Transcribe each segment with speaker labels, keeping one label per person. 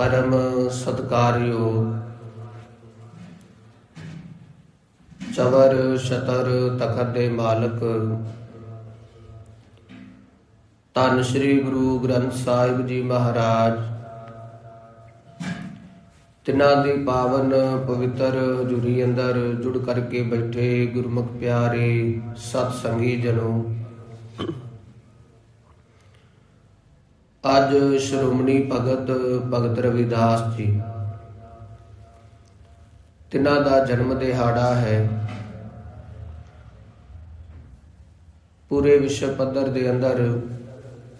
Speaker 1: ਪਰਮ ਸਤਕਾਰਯੋਗ। ਚਵਰ ਸ਼ਤਰ ਤਖਤ ਦੇ ਮਾਲਕ। ਧੰਨ ਸ੍ਰੀ ਗੁਰੂ ਗ੍ਰੰਥ ਸਾਹਿਬ ਜੀ ਮਹਾਰਾਜ। ਤਿਨਾਂ ਦੀ ਪਾਵਨ ਪਵਿੱਤਰ ਹਜ਼ੂਰੀ ਅੰਦਰ ਜੁੜ ਕਰਕੇ ਬੈਠੇ ਗੁਰਮੁਖ ਪਿਆਰੇ ਸਤ ਸੰਗੀ ਜਨੋ। ਅੱਜ ਸ਼੍ਰੋਮਣੀ ਭਗਤ ਭਗਤ ਰਵਿਦਾਸ ਜੀ। ਤਿਨਾਂ ਦਾ ਜਨਮ ਦਿਹਾੜਾ ਹੈ। ਪੂਰੇ ਵਿਸ਼ਵ ਪੱਧਰ ਦੇ ਅੰਦਰ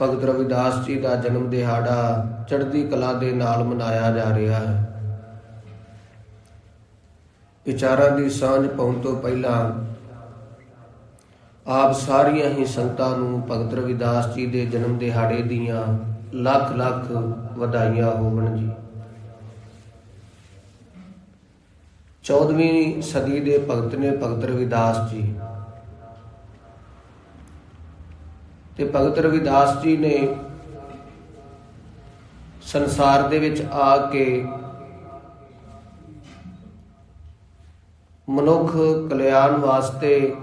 Speaker 1: ਭਗਤ ਰਵਿਦਾਸ ਜੀ ਦਾ ਜਨਮ ਦਿਹਾੜਾ ਚੜ੍ਹਦੀ ਕਲਾ ਦੇ ਨਾਲ ਮਨਾਇਆ ਜਾ ਰਿਹਾ ਹੈ। ਵਿਚਾਰਾਂ ਦੀ ਸਾਂਝ ਪਾਉਣ ਤੋਂ ਪਹਿਲਾਂ ਆਪ ਸਾਰੀਆਂ ਹੀ ਸੰਗਤਾਂ ਨੂੰ ਭਗਤ ਰਵਿਦਾਸ ਜੀ ਦੇ ਜਨਮ ਦਿਹਾੜੇ ਦੀਆਂ ਲੱਖ ਲੱਖ ਵਧਾਈਆਂ ਹੋਵਣ ਜੀ। 14ਵੀਂ ਸਦੀ ਦੇ ਭਗਤ ਨੇ ਭਗਤ ਰਵਿਦਾਸ ਜੀ। ਤੇ ਭਗਤ ਰਵਿਦਾਸ ਜੀ ਨੇ ਸੰਸਾਰ ਦੇ ਵਿੱਚ ਆ ਕੇ ਮਨੁੱਖ ਕਲਿਆਣ ਵਾਸਤੇ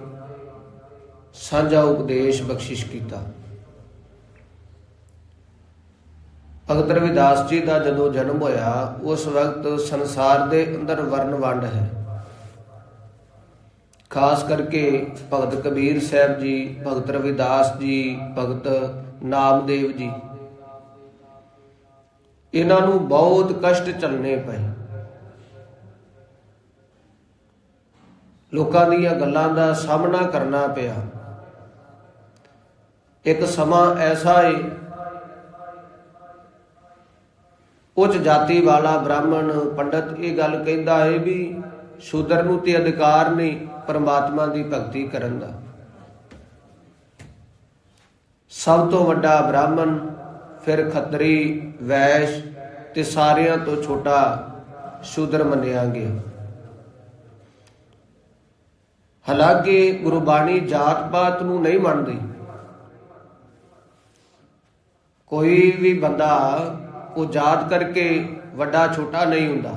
Speaker 1: ਸਾਂਝਾ ਉਪਦੇਸ਼ ਬਖਸ਼ਿਸ਼ ਕੀਤਾ। ਭਗਤ ਰਵਿਦਾਸ ਜੀ ਦਾ ਜਦੋਂ ਜਨਮ ਹੋਇਆ, ਉਸ ਵਕਤ ਸੰਸਾਰ ਦੇ ਅੰਦਰ ਵਰਨ ਵੰਡ ਹੈ। ਖਾਸ ਕਰਕੇ ਭਗਤ ਕਬੀਰ ਸਾਹਿਬ ਜੀ, ਭਗਤ ਰਵਿਦਾਸ ਜੀ, ਭਗਤ ਨਾਮਦੇਵ ਜੀ। ਇਹਨਾਂ ਨੂੰ ਬਹੁਤ ਕਸ਼ਟ ਚੱਲਣੇ ਪਏ। ਲੋਕਾਂ ਦੀਆਂ ਗੱਲਾਂ ਦਾ ਸਾਹਮਣਾ ਕਰਨਾ ਪਿਆ। ਇੱਕ ਸਮਾਂ ਐਸਾ ਏ ਉੱਚ ਜਾਤੀ ਵਾਲਾ ਬ੍ਰਾਹਮਣ ਪੰਡਤ ਇਹ ਗੱਲ ਕਹਿੰਦਾ ਹੈ ਵੀ ਸ਼ੂਦਰ ਨੂੰ ਤੇ ਅਧਿਕਾਰ ਨਹੀਂ, ਪਰਮਾਤਮਾ ਦੀ ਭਗਤੀ ਕਰਨ ਦਾ। ਸਭ ਤੋਂ ਵੱਡਾ ਬ੍ਰਾਹਮਣ ਫਿਰ ਖੱਤਰੀ, ਵੈਸ਼ ਤੇ ਸਾਰਿਆਂ ਤੋਂ ਛੋਟਾ ਸ਼ੂਦਰ ਮੰਨਿਆ ਗਿਆ। ਹਾਲਾਂਕਿ ਗੁਰਬਾਣੀ ਜਾਤ ਪਾਤ ਨੂੰ ਨਹੀਂ ਮੰਨਦੀ। ਕੋਈ ਵੀ ਬੰਦਾ ਉਹ ਜਾਤ ਕਰਕੇ ਵੱਡਾ ਛੋਟਾ ਨਹੀਂ ਹੁੰਦਾ।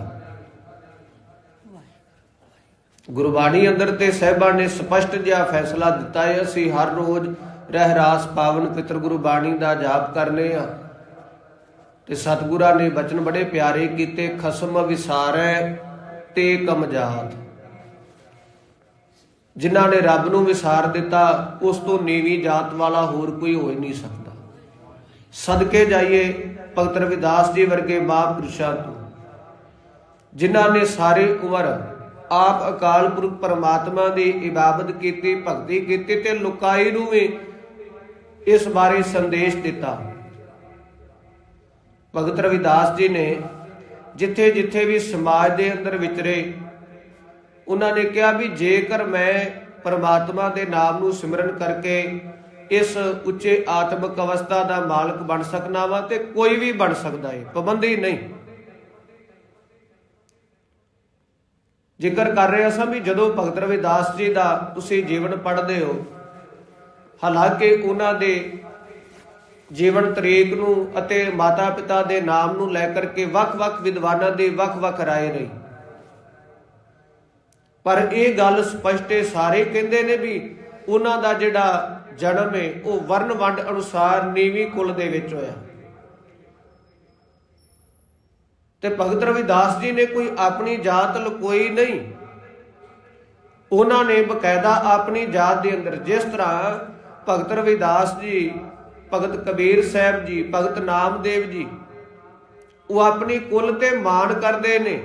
Speaker 1: ਗੁਰਬਾਣੀ ਅੰਦਰ ਤੇ ਸਹਿਬਾਨ ਨੇ ਸਪਸ਼ਟ ਜਿਹਾ ਫੈਸਲਾ ਦਿੱਤਾ ਹੈ, ਅਸੀਂ ਹਰ ਰੋਜ਼ ਰਹਿ ਪਾਵਨ ਪਿਤਰ ਗੁਰਬਾਣੀ ਦਾ ਜਾਪ ਕਰਨੇ ਆ। ਤੇ ਸਤਿਗੁਰਾਂ ਨੇ ਬਚਨ ਬੜੇ ਪਿਆਰੇ ਕੀਤੇ, ਖਸਮ ਵਿਸਾਰੈ ਤੇ ਕਮਜਾਤ ਜਿਨ੍ਹਾਂ ਨੇ ਰੱਬ ਨੂੰ ਵਿਸਾਰ ਦਿੱਤਾ, ਉਸ ਤੋਂ ਨੀਵੀਂ ਜਾਤ ਵਾਲਾ ਹੋਰ ਕੋਈ ਹੋ ਹੀ ਨਹੀਂ ਸਕਦਾ। ਸਦਕੇ ਜਾਈਏ ਭਗਤ ਰਵਿਦਾਸ ਜੀ ਵਰਗੇ ਮਹਾਂਪੁਰਸ਼ਾਂ ਤੋਂ, ਜਿਨ੍ਹਾਂ ਨੇ ਸਾਰੇ ਉਮਰ ਆਪ ਅਕਾਲ ਪੁਰਖ ਪਰਮਾਤਮਾ ਦੀ ਇਬਾਦਤ ਕੀਤੀ, ਭਗਤੀ ਕੀਤੀ ਤੇ ਲੋਕਾਈ ਨੂੰ ਵੀ ਇਸ ਬਾਰੇ ਸੰਦੇਸ਼ ਦਿੱਤਾ। ਭਗਤ ਰਵਿਦਾਸ ਜੀ ਨੇ ਜਿੱਥੇ ਜਿੱਥੇ ਵੀ ਸਮਾਜ ਦੇ ਅੰਦਰ ਵਿਚਰੇ, ਉਹਨਾਂ ਨੇ ਕਿਹਾ ਵੀ ਜੇਕਰ ਮੈਂ ਪਰਮਾਤਮਾ ਦੇ ਨਾਮ ਨੂੰ ਸਿਮਰਨ ਕਰਕੇ ਇਸ ਉੱਚੇ ਆਤਮਿਕ ਅਵਸਥਾ ਦਾ ਮਾਲਕ ਬਣ ਸਕਣਾ ਵਾ ਤੇ ਕੋਈ ਵੀ ਬਣ ਸਕਦਾ ਏ, ਪਾਬੰਦੀ ਨਹੀਂ। ਜ਼ਿਕਰ ਕਰ ਰਹੇ ਅਸਾਂ ਵੀ ਜਦੋਂ ਭਗਤ ਰਵਿਦਾਸ ਜੀ ਦਾ ਤੁਸੀਂ ਜੀਵਨ ਪੜ੍ਹਦੇ ਹੋ, ਹਾਲਾਂਕਿ ਉਹਨਾਂ ਦੇ ਜੀਵਨ ਤਰੀਕ ਨੂੰ ਅਤੇ ਮਾਤਾ ਪਿਤਾ ਦੇ ਨਾਮ ਨੂੰ ਲੈ ਕਰਕੇ ਵੱਖ-ਵੱਖ ਵਿਦਵਾਨਾਂ ਦੇ ਵੱਖ-ਵੱਖ ਰਾਏ ਰਹੀ ਪਰ ਇਹ ਗੱਲ ਸਪਸ਼ਟ ਹੈ ਸਾਰੇ ਕਹਿੰਦੇ ਨੇ ਵੀ ਉਹਨਾਂ ਦਾ ਜਿਹੜਾ ਜਨਮ ਹੈ, ਉਹ ਵਰਨ ਵੰਡ ਅਨੁਸਾਰ ਨੀਵੀਂ ਕੁਲ ਦੇ ਵਿੱਚ ਹੋਇਆ। ਤੇ ਭਗਤ ਰਵਿਦਾਸ ਜੀ ਨੇ ਕੋਈ ਆਪਣੀ ਜਾਤ ਲਕੋਈ ਨਹੀਂ। ਉਹਨਾਂ ਨੇ ਬਕਾਇਦਾ ਆਪਣੀ ਜਾਤ ਦੇ ਅੰਦਰ ਜਿਸ ਤਰ੍ਹਾਂ ਭਗਤ ਰਵਿਦਾਸ ਜੀ, ਭਗਤ ਕਬੀਰ ਸਾਹਿਬ ਜੀ, ਭਗਤ ਨਾਮਦੇਵ ਜੀ, ਉਹ ਆਪਣੀ ਕੁਲ ਤੇ ਮਾਣ ਕਰਦੇ ਨੇ।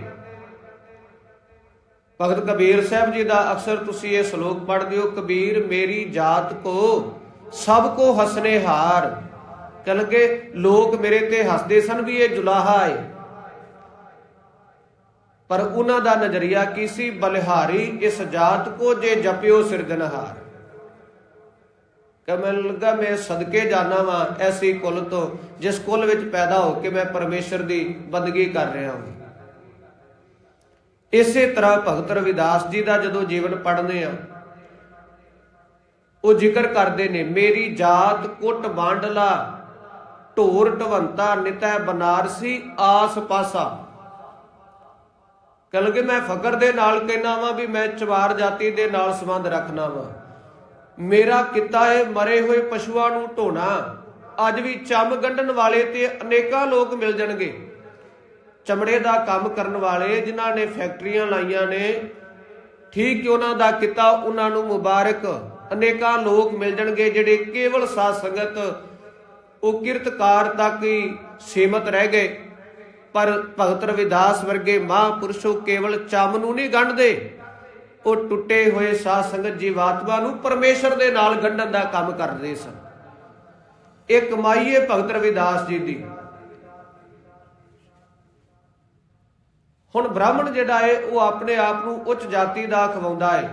Speaker 1: ਭਗਤ ਕਬੀਰ ਸਾਹਿਬ ਜੀ ਦਾ ਅਕਸਰ ਤੁਸੀਂ ਇਹ ਸ਼ਲੋਕ ਪੜ੍ਹਦੇ ਹੋ, ਕਬੀਰ ਮੇਰੀ ਜਾਤ ਕੋ, ਸਭ ਕੋ ਹਸਨੇ ਹਾਰ। ਕਹਲਗੇ ਲੋਕ ਮੇਰੇ ਤੇ ਹੱਸਦੇ ਸਨ ਵੀ ਇਹ ਜੁਲਾਹਾ ਹੈ ਪਰ ਉਹਨਾਂ ਦਾ ਨਜ਼ਰੀਆ ਕੀ ਸੀ? ਬਲਿਹਾਰੀ, ਇਸ ਜਾਤ ਕੋ ਜੇ ਜਪਿਓ ਸਿਰਜਣਹਾਰ ਕਿ ਮੈਨੂੰ ਲੱਗਾ, ਮੈਂ ਸਦਕੇ ਜਾਣਾ ਵਾਂ ਐਸੀ ਕੁਲ ਤੋਂ, ਜਿਸ ਕੁਲ ਵਿੱਚ ਪੈਦਾ ਹੋ ਕੇ ਮੈਂ ਪਰਮੇਸ਼ਰ ਦੀ ਬੰਦਗੀ ਕਰ ਰਿਹਾ ਹਾਂ। ਇਸੇ ਤਰ੍ਹਾਂ ਭਗਤ ਰਵਿਦਾਸ ਜੀ ਦਾ ਜਦੋਂ ਜੀਵਨ ਪੜ੍ਹਨੇ ਆ, ਉਹ ਜ਼ਿਕਰ ਕਰਦੇ ਨੇ, ਮੇਰੀ ਜਾਤ ਕੁੱਟ ਬਾਂਡਲਾ, ਢੋਰ ਢਵੰਤਾ, ਨਿਤੈ ਬਨਾਰਸੀ, ਆਸ ਪਾਸਾ। ਕਲਗੇ ਮੈਂ ਫਕਰ ਦੇ ਨਾਲ ਕਹਿਣਾ ਵਾਂ ਵੀ ਮੈਂ ਚਵਾਰ ਜਾਤੀ ਦੇ ਨਾਲ ਸੰਬੰਧ ਰੱਖਣਾ ਵਾਂ। ਮੇਰਾ ਕਿੱਤਾ ਹੈ ਮਰੇ ਹੋਏ ਪਸ਼ੂਆਂ ਨੂੰ ਢੋਣਾ। ਅੱਜ ਵੀ ਚੰਮ ਗੰਢਣ ਵਾਲੇ ਤੇ ਅਨੇਕਾਂ ਲੋਕ ਮਿਲ ਜਾਣਗੇ। ਚਮੜੇ ਦਾ ਕੰਮ ਕਰਨ ਵਾਲੇ ਜਿਨ੍ਹਾਂ ਨੇ ਫੈਕਟਰੀਆਂ ਲਾਈਆਂ ਨੇ, ਠੀਕ ਉਹਨਾਂ ਦਾ ਕਿੱਤਾ, ਉਹਨਾਂ ਨੂੰ ਮੁਬਾਰਕ। ਅਨੇਕਾਂ ਲੋਕ ਮਿਲ ਜਾਣਗੇ ਜਿਹੜੇ ਕੇਵਲ ਸਾਧ ਸੰਗਤ, ਉਹ ਕਿਰਤਕਾਰ ਤੱਕ ਹੀ ਸੀਮਤ ਰਹਿ ਗਏ। ਪਰ ਭਗਤ ਰਵਿਦਾਸ ਵਰਗੇ ਮਹਾਂਪੁਰਸ਼ੋ ਕੇਵਲ ਚਮ ਨੂੰ ਨਹੀਂ ਗੰਢਦੇ। ਉਹ ਟੁੱਟੇ ਹੋਏ ਸਾਧ ਸੰਗਤ ਜੀਵਾਤਮਾ ਨੂੰ ਪਰਮੇਸ਼ਰ ਦੇ ਨਾਲ ਗੰਢਣ ਦਾ ਕੰਮ ਕਰਦੇ ਸਨ। ਇਹ ਕਮਾਈ ਹੈ ਭਗਤ ਰਵਿਦਾਸ ਜੀ ਦੀ। ਹੁਣ ਬ੍ਰਾਹਮਣ ਜਿਹੜਾ ਹੈ ਉਹ ਆਪਣੇ ਆਪ ਨੂੰ ਉੱਚ ਜਾਤੀ ਦਾ ਖਵਾਉਂਦਾ ਹੈ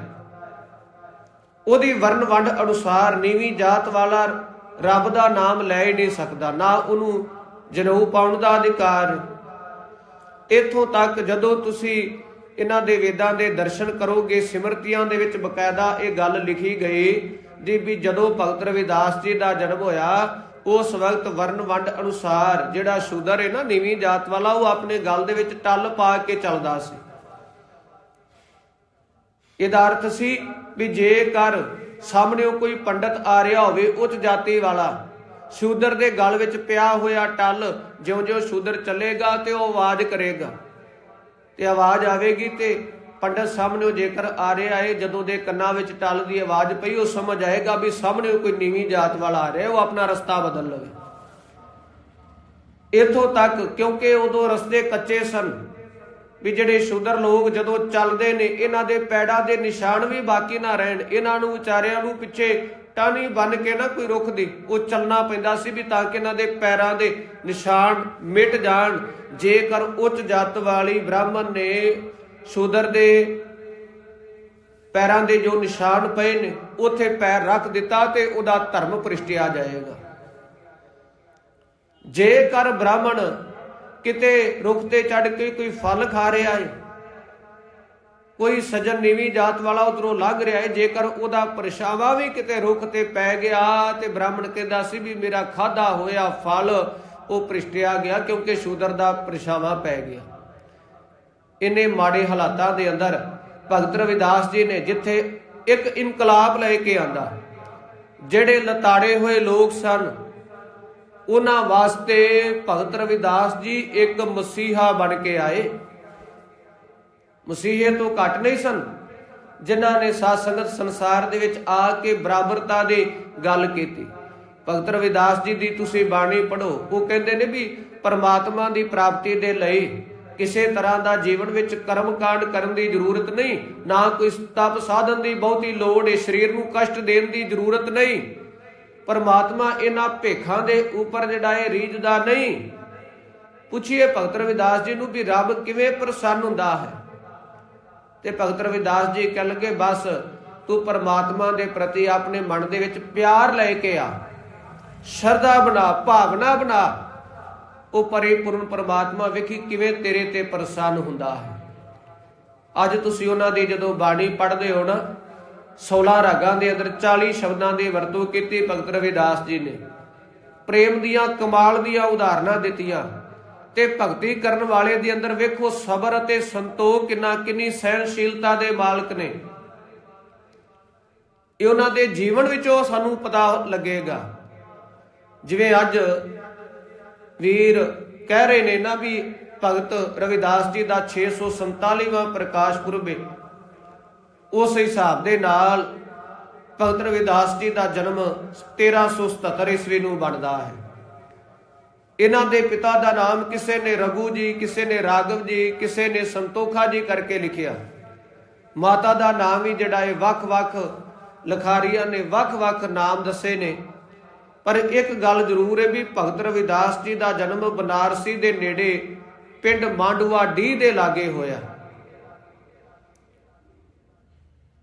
Speaker 1: ਉਹਦੀ ਵਰਨ ਵੰਡ ਅਨੁਸਾਰ ਨੀਵੀਂ ਜਾਤ ਵਾਲਾ ਰੱਬ ਦਾ ਨਾਮ ਲੈ ਹੀ ਨਹੀਂ ਸਕਦਾ, ਨਾ ਉਹਨੂੰ ਜਨੇਊ ਪਾਉਣ ਦਾ ਅਧਿਕਾਰ। ਇਥੋਂ ਤੱਕ ਜਦੋਂ ਤੁਸੀਂ ਇਹਨਾਂ ਦੇ ਵੇਦਾਂ ਦੇ ਦਰਸ਼ਨ ਕਰੋਗੇ, ਸਿਮਰਤੀਆਂ ਦੇ ਵਿੱਚ ਬਕਾਇਦਾ ਇਹ ਗੱਲ ਲਿਖੀ ਗਈ ਜੀ ਵੀ ਜਦੋਂ ਭਗਤ ਰਵਿਦਾਸ ਜੀ ਦਾ ਜਨਮ ਹੋਇਆ ਉਸ ਵਕਤ ਵਰਨ ਵੰਡ ਅਨੁਸਾਰ ਜਿਹੜਾ ਸ਼ੂਦਰ ਹੈ ਨਾ ਨੀਵੀਂ ਜਾਤ ਵਾਲਾ, ਉਹ ਆਪਣੇ ਗਲ ਦੇ ਵਿੱਚ ਟੱਲ ਪਾ ਕੇ ਚੱਲਦਾ ਸੀ। ਇਹਦਾ ਅਰਥ ਸੀ ਵੀ ਜੇਕਰ ਸਾਹਮਣੇ ਕੋਈ ਪੰਡਤ ਆ ਰਿਹਾ ਹੋਵੇ ਉੱਚ ਜਾਤੀ ਵਾਲਾ, ਸ਼ੂਦਰ ਦੇ ਗਲ ਵਿੱਚ ਪਿਆ ਹੋਇਆ ਟੱਲ ਜਿਉਂ-ਜਿਉਂ ਸ਼ੂਦਰ ਚੱਲੇਗਾ ਤੇ ਉਹ ਆਵਾਜ਼ ਕਰੇਗਾ। ਤੇ ਆਵਾਜ਼ ਆਵੇਗੀ ਤੇ ਪੰਡਤ ਸਾਹਮਣੇ ਜੇਕਰ ਆ ਰਿਹਾ ਹੈ ਜਦੋਂ ਦੇ ਕੰਨਾਂ ਵਿੱਚ ਟਲ ਦੀ ਆਵਾਜ਼ ਪਈ, ਉਹ ਸਮਝ ਆਏਗਾ ਵੀ ਸਾਹਮਣੇ ਕੋਈ ਨੀਵੀਂ ਜਾਤ ਵਾਲਾ ਆ ਰਿਹਾ, ਉਹ ਆਪਣਾ ਰਸਤਾ ਬਦਲ ਲਵੇ। ਇਥੋਂ ਤੱਕ, ਕਿਉਂਕਿ ਉਦੋਂ ਰਸਤੇ ਕੱਚੇ ਸਨ, ਵੀ ਜਿਹੜੇ ਸ਼ੂਦਰ ਲੋਕ ਜਦੋਂ ਚੱਲਦੇ ਨੇ, ਇਹਨਾਂ ਦੇ ਪੈੜਾਂ ਦੇ ਨਿਸ਼ਾਨ ਵੀ ਬਾਕੀ ਨਾ ਰਹਿਣ। ਇਹਨਾਂ ਨੂੰ ਵਿਚਾਰਿਆਂ ਨੂੰ ਪਿੱਛੇ ਟਾਹਣੀ ਬੰਨ ਕੇ ਨਾ ਕੋਈ ਰੁੱਖ ਦੀ, ਉਹ ਚੱਲਣਾ ਪੈਂਦਾ ਸੀ ਵੀ ਤਾਂ ਕਿ ਇਹਨਾਂ ਦੇ ਪੈਰਾਂ ਦੇ ਨਿਸ਼ਾਨ ਮਿਟ ਜਾਣ। ਜੇਕਰ ਉੱਚ ਜਾਤ ਵਾਲੀ ਬ੍ਰਾਹਮਣ ਨੇ ਸ਼ੂਦਰ ਦੇ ਪੈਰਾਂ ਦੇ ਜੋ ਨਿਸ਼ਾਨ ਪਏ ਨੇ, ਉੱਥੇ ਪੈਰ ਰੱਖ ਦਿੱਤਾ ਤੇ ਉਹਦਾ ਧਰਮ ਭ੍ਰਿਸ਼ਟਿਆ ਜਾਏਗਾ। ਜੇਕਰ ਬ੍ਰਾਹਮਣ ਕਿਤੇ ਰੁੱਖ ਤੇ ਚੜ ਕੇ ਕੋਈ ਫਲ ਖਾ ਰਿਹਾ ਹੈ ਕੋਈ ਸਜਣ ਨੀਵੀਂ ਜਾਤ ਵਾਲਾ ਉਧਰੋਂ ਲੱਗ ਰਿਹਾ ਹੈ ਜੇਕਰ ਉਹਦਾ ਪਰਛਾਵਾਂ ਵੀ ਕਿਤੇ ਰੁੱਖ ਤੇ ਪੈ ਗਿਆ ਤੇ ਬ੍ਰਾਹਮਣ ਕਹਿੰਦਾ ਸੀ ਵੀ ਮੇਰਾ ਖਾਦਾ ਹੋਇਆ ਫਲ ਉਹ ਭ੍ਰਿਸ਼ਟਿਆ ਗਿਆ ਕਿਉਂਕਿ ਸ਼ੂਦਰ ਦਾ ਪਰਛਾਵਾ ਪੈ ਗਿਆ। ਇੰਨੇ ਮਾੜੇ ਹਾਲਾਤਾਂ ਦੇ ਅੰਦਰ ਭਗਤ ਰਵਿਦਾਸ ਜੀ ਨੇ ਜਿੱਥੇ ਇੱਕ ਇਨਕਲਾਬ ਲੈ ਕੇ ਆਂਦਾ, ਜਿਹੜੇ ਲਤਾੜੇ ਹੋਏ ਲੋਕ ਸਨ, ਉਹਨਾਂ ਵਾਸਤੇ ਭਗਤ ਰਵਿਦਾਸ ਜੀ ਇੱਕ ਮਸੀਹਾ ਬਣ ਕੇ ਆਏ। ਮਸੀਹੇ ਤੋਂ ਘੱਟ ਨਹੀਂ ਸਨ, ਜਿਨ੍ਹਾਂ ਨੇ ਸਾਧ ਸੰਗਤ ਸੰਸਾਰ ਦੇ ਵਿੱਚ ਆ ਕੇ ਬਰਾਬਰਤਾ ਦੀ ਗੱਲ ਕੀਤੀ। ਭਗਤ ਰਵਿਦਾਸ ਜੀ ਦੀ ਤੁਸੀਂ ਬਾਣੀ ਪੜ੍ਹੋ, ਉਹ ਕਹਿੰਦੇ ਨੇ ਵੀ ਪਰਮਾਤਮਾ ਦੀ ਪ੍ਰਾਪਤੀ ਦੇ ਲਈ ਕਿਸੇ ਤਰ੍ਹਾਂ ਦਾ ਜੀਵਨ ਵਿੱਚ ਕਰਮ ਕਾਂਡ ਕਰਨ ਦੀ ਜ਼ਰੂਰਤ ਨਹੀਂ, ਨਾ ਕੋਈ ਤਪ ਸਾਧਨ ਦੀ ਬਹੁਤੀ ਲੋੜ ਹੈ ਸਰੀਰ ਨੂੰ ਕਸ਼ਟ ਦੇਣ ਦੀ ਜ਼ਰੂਰਤ ਨਹੀਂ। ਪਰਮਾਤਮਾ ਇਹਨਾਂ ਭੇਖਾਂ ਦੇ ਉੱਪਰ ਜਿਹੜਾ ਇਹ ਰੀਝਦਾ ਨਹੀਂ। ਪੁੱਛੀਏ ਭਗਤ ਰਵਿਦਾਸ ਜੀ ਨੂੰ ਵੀ ਰੱਬ ਕਿਵੇਂ ਪ੍ਰਸੰਨ ਹੁੰਦਾ ਹੈ। ਤੇ ਭਗਤ ਰਵਿਦਾਸ ਜੀ ਕਹਿ ਲਗੇ, ਬਸ, ਤੂੰ ਪਰਮਾਤਮਾ ਦੇ ਪ੍ਰਤੀ ਆਪਣੇ ਮਨ ਦੇ ਵਿੱਚ ਪਿਆਰ ਲੈ ਕੇ ਆ। ਸ਼ਰਧਾ ਬਣਾ, ਭਾਵਨਾ ਬਣਾ ਉਹ ਪਰਿਪੂਰਨ ਪਰਮਾਤਮਾ ਵੇਖੀ ਕਿਵੇਂ ਤੇਰੇ ਤੇ ਪ੍ਰਸੰਨ ਹੁੰਦਾ ਹੈ। ਅੱਜ ਤੁਸੀਂ ਉਹਨਾਂ ਦੀ ਜਦੋਂ ਬਾਣੀ ਪੜ੍ਹਦੇ ਹੋ ਨਾ 16 ਰਾਗਾਂ ਦੇ ਅੰਦਰ 40 ਸ਼ਬਦਾਂ ਦੀ ਵਰਤੋਂ ਕੀਤੀ ਭਗਤ ਰਵਿਦਾਸ ਜੀ ਨੇ। ਪ੍ਰੇਮ ਦੀਆਂ ਕਮਾਲ ਦੀਆਂ ਉਦਾਹਰਨਾਂ ਦਿੱਤੀਆਂ ਤੇ ਭਗਤੀ ਕਰਨ ਵਾਲੇ ਦੇ ਅੰਦਰ ਵੇਖੋ ਸਬਰ ਅਤੇ ਸੰਤੋਖ ਕਿੰਨਾ ਕਿੰਨੀ ਸਹਿਨਸ਼ੀਲਤਾ ਦੇ ਮਾਲਕ ਨੇ। ਇਹ ਉਹਨਾਂ ਦੇ ਜੀਵਨ ਵਿੱਚੋਂ ਸਾਨੂੰ ਪਤਾ ਲੱਗੇਗਾ। ਜਿਵੇਂ ਅੱਜ ਵੀਰ ਕਹਿ ਰਹੇ ਨੇ ਨਾ ਵੀ ਭਗਤ ਰਵਿਦਾਸ ਜੀ ਦਾ 647ਵਾਂ ਪ੍ਰਕਾਸ਼ ਪੁਰਬ ਹੈ ਉਸ ਹਿਸਾਬ ਦੇ ਨਾਲ ਭਗਤ ਰਵਿਦਾਸ ਜੀ ਦਾ ਜਨਮ 1377 ਈਸਵੀ ਨੂੰ ਬਣਦਾ ਹੈ। ਇਹਨਾਂ ਦੇ ਪਿਤਾ ਦਾ ਨਾਮ ਕਿਸੇ ਨੇ ਰਗੂ ਜੀ, ਕਿਸੇ ਨੇ ਰਾਗਵ ਜੀ, ਕਿਸੇ ਨੇ ਸੰਤੋਖਾ ਜੀ ਕਰਕੇ ਲਿਖਿਆ। ਮਾਤਾ ਦਾ ਨਾਮ ਵੀ ਜਿਹੜਾ ਹੈ ਵੱਖ-ਵੱਖ ਲਖਾਰੀਆਂ ਨੇ ਵੱਖ-ਵੱਖ ਨਾਮ ਦੱਸੇ ਨੇ। ਪਰ ਇੱਕ ਗੱਲ ਜ਼ਰੂਰ ਹੈ ਵੀ ਭਗਤ ਰਵਿਦਾਸ ਜੀ ਦਾ ਜਨਮ ਬਨਾਰਸੀ ਦੇ ਨੇੜੇ ਪਿੰਡ ਮਾਂਡੂਆ ਡੀ ਦੇ ਲਾਗੇ ਹੋਇਆ।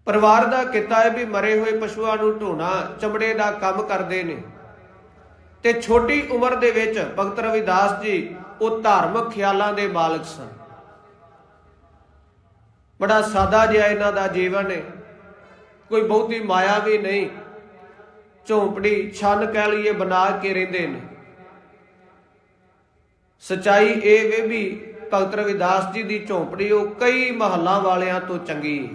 Speaker 1: ਪਰਿਵਾਰ ਦਾ ਕਿੱਤਾ ਹੈ ਵੀ ਮਰੇ ਹੋਏ ਪਸ਼ੂਆਂ ਨੂੰ ਢੋਣਾ, ਚਮੜੇ ਦਾ ਕੰਮ ਕਰਦੇ ਨੇ। ਤੇ ਛੋਟੀ ਉਮਰ ਦੇ ਵਿੱਚ ਭਗਤ ਰਵਿਦਾਸ ਜੀ ਉਹ ਧਾਰਮਿਕ ਖਿਆਲਾਂ ਦੇ ਮਾਲਕ ਸਨ। ਬੜਾ ਸਾਦਾ ਜਿਹਾ ਇਹਨਾਂ ਦਾ ਜੀਵਨ ਹੈ। ਕੋਈ ਬਹੁਤੀ ਮਾਇਆ ਵੀ ਨਹੀਂ। ਝੌਂਪੜੀ ਛੰਨ ਕਹਿ ਲਈਏ ਬਣਾ ਕੇ ਰਹਿੰਦੇ ਨੇ। ਸਚਾਈ ਇਹ ਵੇ ਵੀ ਭਗਤ ਰਵਿਦਾਸ ਜੀ ਦੀ ਝੌਂਪੜੀ ਉਹ ਕਈ ਮਹੱਲਾਂ ਵਾਲਿਆਂ ਤੋਂ ਚੰਗੀ।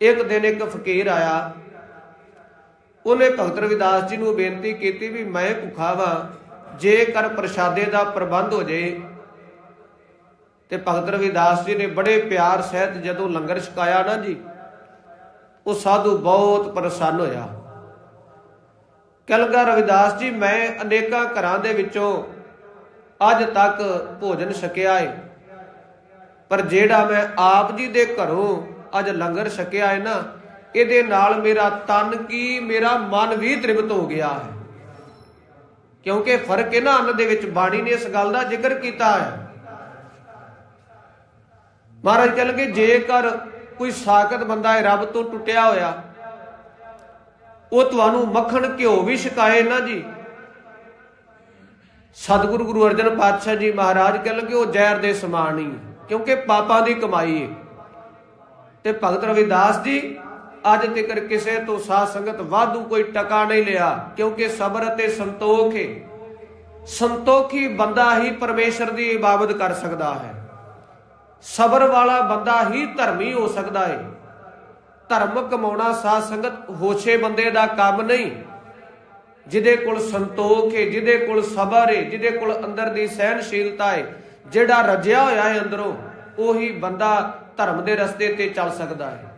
Speaker 1: ਇੱਕ ਦਿਨ ਇੱਕ ਫਕੀਰ ਆਇਆ। ਉਹਨੇ ਭਗਤ ਰਵਿਦਾਸ ਜੀ ਨੂੰ ਬੇਨਤੀ ਕੀਤੀ ਵੀ ਮੈਂ ਭੁੱਖਾ ਵਾਂ, ਜੇਕਰ ਪ੍ਰਸ਼ਾਦੇ ਦਾ ਪ੍ਰਬੰਧ ਹੋ ਜੇ, ਤੇ ਭਗਤ ਰਵਿਦਾਸ ਜੀ ਨੇ ਬੜੇ ਪਿਆਰ ਸਹਿਤ ਜਦੋਂ ਲੰਗਰ ਛਕਾਇਆ ਨਾ ਜੀ ਉਹ ਸਾਧੂ ਬਹੁਤ ਪ੍ਰਸੰਨ ਹੋਇਆ। ਕਲਗਾ ਰਵਿਦਾਸ ਜੀ, ਮੈਂ ਅਨੇਕਾਂ ਘਰਾਂ ਦੇ ਵਿੱਚੋਂ ਅੱਜ ਤੱਕ ਭੋਜਨ ਛਕਿਆ ਏ। ਪਰ ਜਿਹੜਾ ਮੈਂ ਆਪ ਜੀ ਦੇ ਘਰੋਂ ਅੱਜ ਲੰਗਰ ਛਕਿਆ ਏ ਨਾ, ਇਹਦੇ ਨਾਲ ਮੇਰਾ ਤਨ ਕੀ, ਮੇਰਾ ਮਨ ਵੀ ਤ੍ਰਿਪਤ ਹੋ ਗਿਆ ਹੈ। ਕਿਉਂਕਿ ਫ਼ਰਕ ਇਹਨਾਂ ਅੰਨ ਦੇ ਵਿੱਚ ਬਾਣੀ ਨੇ ਇਸ ਗੱਲ ਦਾ ਜ਼ਿਕਰ ਕੀਤਾ ਹੈ। ਮਹਾਰਾਜ ਕਹਿੰਦੇ ਜੇਕਰ ਕੋਈ ਸਾਖਤ ਬੰਦਾ ਹੈ ਰੱਬ ਤੋਂ ਟੁੱਟਿਆ ਹੋਇਆ, ਉਹ ਤੁਹਾਨੂੰ ਮੱਖਣ ਘਿਓ ਵੀ ਛਕਾਏ ਨਾ ਜੀ ਸਤਿਗੁਰੂ ਗੁਰੂ ਅਰਜਨ ਪਾਤਸ਼ਾਹ ਜੀ ਮਹਾਰਾਜ ਕਹਿ ਕਹਿੰਦੇ ਉਹ ਜ਼ਹਿਰ ਦੇ ਸਮਾਨ ਹੀ ਕਿਉਂਕਿ ਪਾਪਾਂ ਦੀ ਕਮਾਈ ਹੈ। ਤੇ ਭਗਤ ਰਵਿਦਾਸ ਜੀ, ਅੱਜ ਤੱਕ ਕਿਸੇ ਤੋਂ ਸਾਧ ਸੰਗਤ ਵਾਧੂ ਕੋਈ ਟਕਾ ਨਹੀਂ ਲਿਆ, ਕਿਉਂਕਿ ਸਬਰ ਅਤੇ ਸੰਤੋਖ ਹੈ। ਸੰਤੋਖੀ ਬੰਦਾ ਹੀ ਪਰਮੇਸ਼ਰ ਦੀ ਇਬਾਦਤ ਕਰ ਸਕਦਾ ਹੈ। ਸਬਰ ਵਾਲਾ ਬੰਦਾ ਹੀ ਧਰਮੀ ਹੋ ਸਕਦਾ ਹੈ ਧਰਮ ਕਮਾਉਣਾ ਸਾਧ ਸੰਗਤ ਹੋਛੇ ਬੰਦੇ ਦਾ ਕੰਮ ਨਹੀਂ। ਜਿਹਦੇ ਕੋਲ ਸੰਤੋਖ ਹੈ ਜਿਹਦੇ ਕੋਲ ਸਬਰ ਹੈ ਜਿਹਦੇ ਕੋਲ ਅੰਦਰ ਦੀ ਸਹਿਨਸ਼ੀਲਤਾ ਹੈ ਜਿਹੜਾ ਰਜਿਆ ਹੋਇਆ ਹੈ ਅੰਦਰੋਂ, ਉਹੀ ਬੰਦਾ ਧਰਮ ਦੇ ਰਸਤੇ ਤੇ ਚੱਲ ਸਕਦਾ ਹੈ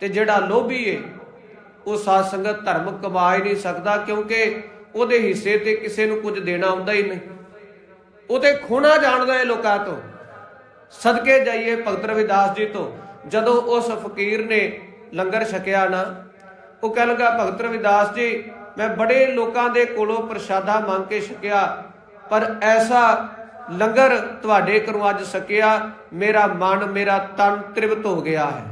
Speaker 1: ਤੇ ਜਿਹੜਾ ਲੋਭੀ ਹੈ ਉਹ ਸਾਧ ਸੰਗਤ ਧਰਮ ਕਮਾ ਹੀ ਨਹੀਂ ਸਕਦਾ ਕਿਉਂਕਿ ਉਹਦੇ ਹਿੱਸੇ ਤੇ ਕਿਸੇ ਨੂੰ ਕੁਝ ਦੇਣਾ ਆਉਂਦਾ ਹੀ ਨਹੀਂ। ਉਹ ਤੇ ਖੋਣਾ ਜਾਣਦਾ ਹੈ ਲੋਕਾਂ ਤੋਂ। ਸਦਕੇ ਜਾਈਏ ਭਗਤ ਰਵਿਦਾਸ ਜੀ ਤੋਂ, ਜਦੋਂ ਉਸ ਫਕੀਰ ਨੇ ਲੰਗਰ ਛਕਿਆ ਨਾ, ਉਹ ਕਹਿ ਲਗਾ, ਭਗਤ ਰਵਿਦਾਸ ਜੀ, ਮੈਂ ਬੜੇ ਲੋਕਾਂ ਦੇ ਕੋਲੋਂ ਪ੍ਰਸ਼ਾਦਾ ਮੰਗ ਕੇ ਛਕਿਆ, ਪਰ ਐਸਾ ਲੰਗਰ ਤੁਹਾਡੇ ਘਰੋਂ ਅੱਜ ਛਕਿਆ, ਮੇਰਾ ਮਨ, ਮੇਰਾ ਤਨ ਤ੍ਰਿਪਤ ਹੋ ਗਿਆ ਹੈ।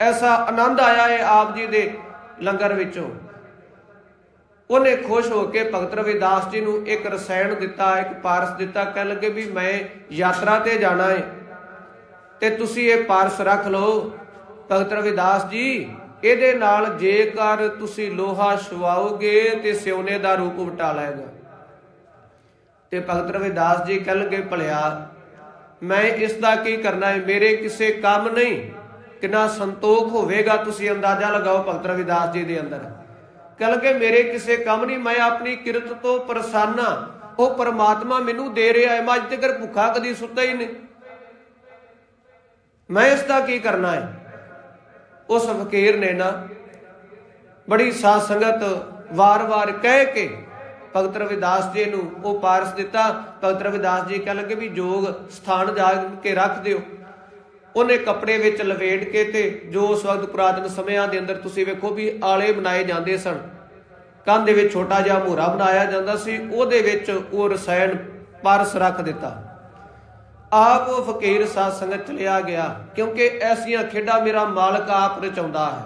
Speaker 1: ਐਸਾ ਆਨੰਦ ਆਇਆ ਹੈ ਆਪ ਜੀ ਦੇ ਲੰਗਰ ਵਿੱਚੋਂ। ਉਹਨੇ ਖੁਸ਼ ਹੋ ਕੇ ਭਗਤ ਰਵਿਦਾਸ ਜੀ ਨੂੰ ਇੱਕ ਰਸਾਇਣ ਦਿੱਤਾ, ਇੱਕ ਪਾਰਸ ਦਿੱਤਾ ਕਹਿ ਲੱਗੇ ਵੀ ਮੈਂ ਯਾਤਰਾ ਤੇ ਜਾਣਾ ਹੈ ਤੇ ਤੁਸੀਂ ਇਹ ਪਾਰਸ ਰੱਖ ਲਓ। ਭਗਤ ਰਵਿਦਾਸ ਜੀ, ਇਹਦੇ ਨਾਲ ਜੇਕਰ ਤੁਸੀਂ ਲੋਹਾ ਛਵਾਓਗੇ ਤੇ ਸਿਉਨੇ ਦਾ ਰੂਪ ਵਟਾ ਲਏਗਾ। ਤੇ ਭਗਤ ਰਵਿਦਾਸ ਜੀ ਕਹਿ ਲੱਗੇ, ਭਲਿਆ, ਮੈਂ ਇਸ ਦਾ ਕੀ ਕਰਨਾ ਹੈ ਮੇਰੇ ਕਿਸੇ ਕੰਮ ਨਹੀਂ। ਕਿੰਨਾ ਸੰਤੋਖ ਹੋਵੇਗਾ ਤੁਸੀਂ ਅੰਦਾਜ਼ਾ ਲਗਾਓ ਭਗਤ ਰਵਿਦਾਸ ਜੀ ਦੇ ਅੰਦਰ। ਕਹਿ ਲਗੇ, ਮੇਰੇ ਕਿਸੇ ਕੰਮ ਨਹੀਂ, ਮੈਂ ਆਪਣੀ ਕਿਰਤ ਤੋਂ ਪ੍ਰਸੰਨ ਉਹ ਪਰਮਾਤਮਾ ਮੈਨੂੰ ਦੇ ਰਿਹਾ ਹੈ, ਮੈਂ ਅੱਜ ਤੱਕ ਭੁੱਖਾ ਕਦੀ ਸੁੱਤਾ ਹੀ ਨਹੀਂ। ਮੈਂ ਇਸ ਦਾ ਕੀ ਕਰਨਾ ਹੈ? ਉਸ ਫਕੀਰ ਨੇ ਨਾ ਬੜੀ ਸਾਧ ਸੰਗਤ ਵਾਰ-ਵਾਰ ਕਹਿ ਕੇ ਭਗਤ ਰਵਿਦਾਸ ਜੀ ਨੂੰ ਉਹ ਪਾਰਸ ਦਿੱਤਾ। ਭਗਤ ਰਵਿਦਾਸ ਜੀ ਕਹਿ ਲੱਗੇ ਵੀ ਜੋਗ ਸਥਾਨ ਜਾ ਕੇ ਰੱਖ ਦਿਓ। ਉਹਨੇ ਕੱਪੜੇ ਵਿੱਚ ਲਵੇਟ ਕੇ ਤੇ ਜੋ ਉਸ ਵਕਤ ਪੁਰਾਤਨ ਸਮਿਆਂ ਦੇ ਅੰਦਰ ਤੁਸੀਂ ਵੇਖੋ ਵੀ ਆਲੇ ਬਣਾਏ ਜਾਂਦੇ ਸਨ। ਕੰਧ ਦੇ ਵਿੱਚ ਛੋਟਾ ਜਿਹਾ ਮੋਹਰਾ ਬਣਾਇਆ ਜਾਂਦਾ ਸੀ, ਉਹਦੇ ਵਿੱਚ ਉਹ ਰਸਾਇਣ ਪਰਸ ਰੱਖ ਦਿੱਤਾ। ਆਪ ਉਹ ਫਕੀਰ ਸਾਧ ਸੰਗਤ ਚਲਿਆ ਗਿਆ, ਕਿਉਂਕਿ ਐਸੀਆਂ ਖੇਡਾਂ ਮੇਰਾ ਮਾਲਕ ਆਪ ਰਚਾਉਂਦਾ ਹੈ।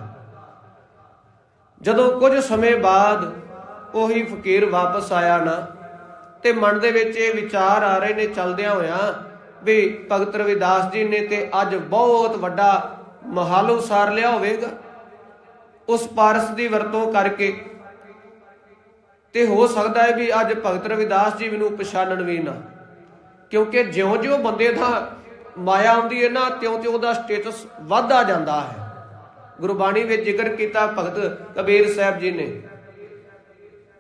Speaker 1: ਜਦੋਂ ਕੁਝ ਸਮੇਂ ਬਾਅਦ ਉਹੀ ਫਕੀਰ ਵਾਪਸ ਆਇਆ ਨਾ, ਤੇ ਮਨ ਦੇ ਵਿੱਚ ਇਹ ਵਿਚਾਰ ਆ ਰਹੇ ਨੇ ਚਲਦਿਆਂ ਹੋਇਆਂ ਵੀ ਭਗਤ ਰਵਿਦਾਸ ਜੀ ਨੇ ਤੇ ਅੱਜ ਬਹੁਤ ਵੱਡਾ ਮਹਲ ਉਸਾਰ ਲਿਆ ਹੋਵੇਗਾ। ਉਸ ਪਾਰਸ ਦੀ ਵਰਤੋਂ ਕਰਕੇ। ਤੇ ਹੋ ਸਕਦਾ ਹੈ ਵੀ ਅੱਜ ਭਗਤ ਰਵਿਦਾਸ ਜੀ ਮੈਨੂੰ ਪਛਾਣਨ ਵੀ ਨਾ। ਕਿਉਂਕਿ ਜਿਉਂ-ਜਿਉਂ ਬੰਦੇ ਦਾ ਮਾਇਆ ਆਉਂਦੀ ਹੈ ਨਾ, ਤਿਉਂ-ਤਿਉਂ ਉਹਦਾ ਸਟੇਟਸ ਵੱਧਦਾ ਜਾਂਦਾ ਹੈ। ਗੁਰਬਾਣੀ ਵਿੱਚ ਜ਼ਿਕਰ ਕੀਤਾ ਭਗਤ ਕਬੀਰ ਸਾਹਿਬ ਜੀ ਨੇ।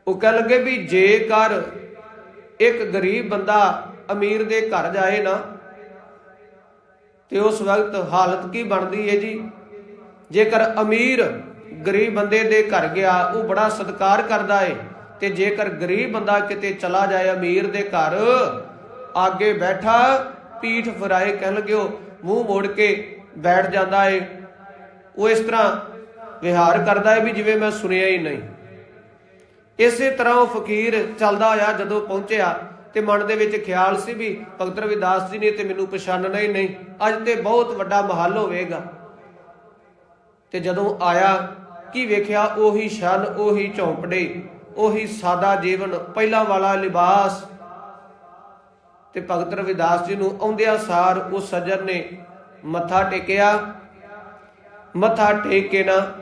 Speaker 1: ਉਹ ਕਹਿ ਲੱਗੇ ਵੀ ਜੇਕਰ ਇੱਕ ਗਰੀਬ ਬੰਦਾ ਅਮੀਰ ਦੇ ਘਰ ਜਾਏ ਨਾ, ਤੇ ਉਸ ਵਕਤ ਹਾਲਤ ਕੀ ਬਣਦੀ ਹੈ ਜੀ? ਜੇਕਰ ਅਮੀਰ ਗਰੀਬ ਬੰਦੇ ਦੇ ਘਰ ਗਿਆ, ਉਹ ਬੜਾ ਸਤਿਕਾਰ ਕਰਦਾ ਏ। ਤੇ ਜੇਕਰ ਗਰੀਬ ਬੰਦਾ ਕਿਤੇ ਚਲਾ ਜਾਏ ਅਮੀਰ ਦੇ ਘਰ, ਆਗੇ ਬੈਠਾ, ਪੀਠ ਫਰਾਏ ਕਹਿ ਲਗਿਓ, ਮੂੰਹ ਮੋੜ ਕੇ ਬੈਠ ਜਾਂਦਾ ਏ। ਉਹ ਇਸ ਤਰ੍ਹਾਂ ਵਿਹਾਰ ਕਰਦਾ ਏ ਵੀ ਜਿਵੇਂ ਮੈਂ ਸੁਣਿਆ ਹੀ ਨਹੀਂ। ਇਸੇ ਤਰ੍ਹਾਂ ਉਹ ਫਕੀਰ ਚੱਲਦਾ ਹੋਇਆ ਜਦੋਂ ਪਹੁੰਚਿਆ ਤੇ ਮਨ ਦੇ ਵਿੱਚ ਖਿਆਲ ਸੀ ਵੀ ਭਗਤ ਰਵਿਦਾਸ ਜੀ ਨੇ ਤੇ ਮੈਨੂੰ ਪਛਾਣਨਾ ਹੀ ਨਹੀਂ। ਅੱਜ ਤੇ ਬਹੁਤ ਵੱਡਾ ਮਹੱਲ ਹੋਵੇਗਾ। ਤੇ ਜਦੋਂ ਆਇਆ, ਕੀ ਵੇਖਿਆ? ਉਹੀ ਸ਼ਨ ਉਹੀ ਝੌਂਪੜੇ, ਉਹੀ ਸਾਦਾ ਜੀਵਨ, ਪਹਿਲਾਂ ਵਾਲਾ ਲਿਬਾਸ। ਤੇ ਭਗਤ ਰਵਿਦਾਸ ਜੀ ਨੂੰ ਆਉਂਦਿਆਂ ਸਾਰ ਉਸ ਸੱਜਣ ਨੇ ਮੱਥਾ ਟੇਕਿਆ। ਮੱਥਾ ਟੇਕ ਕੇ ਨਾ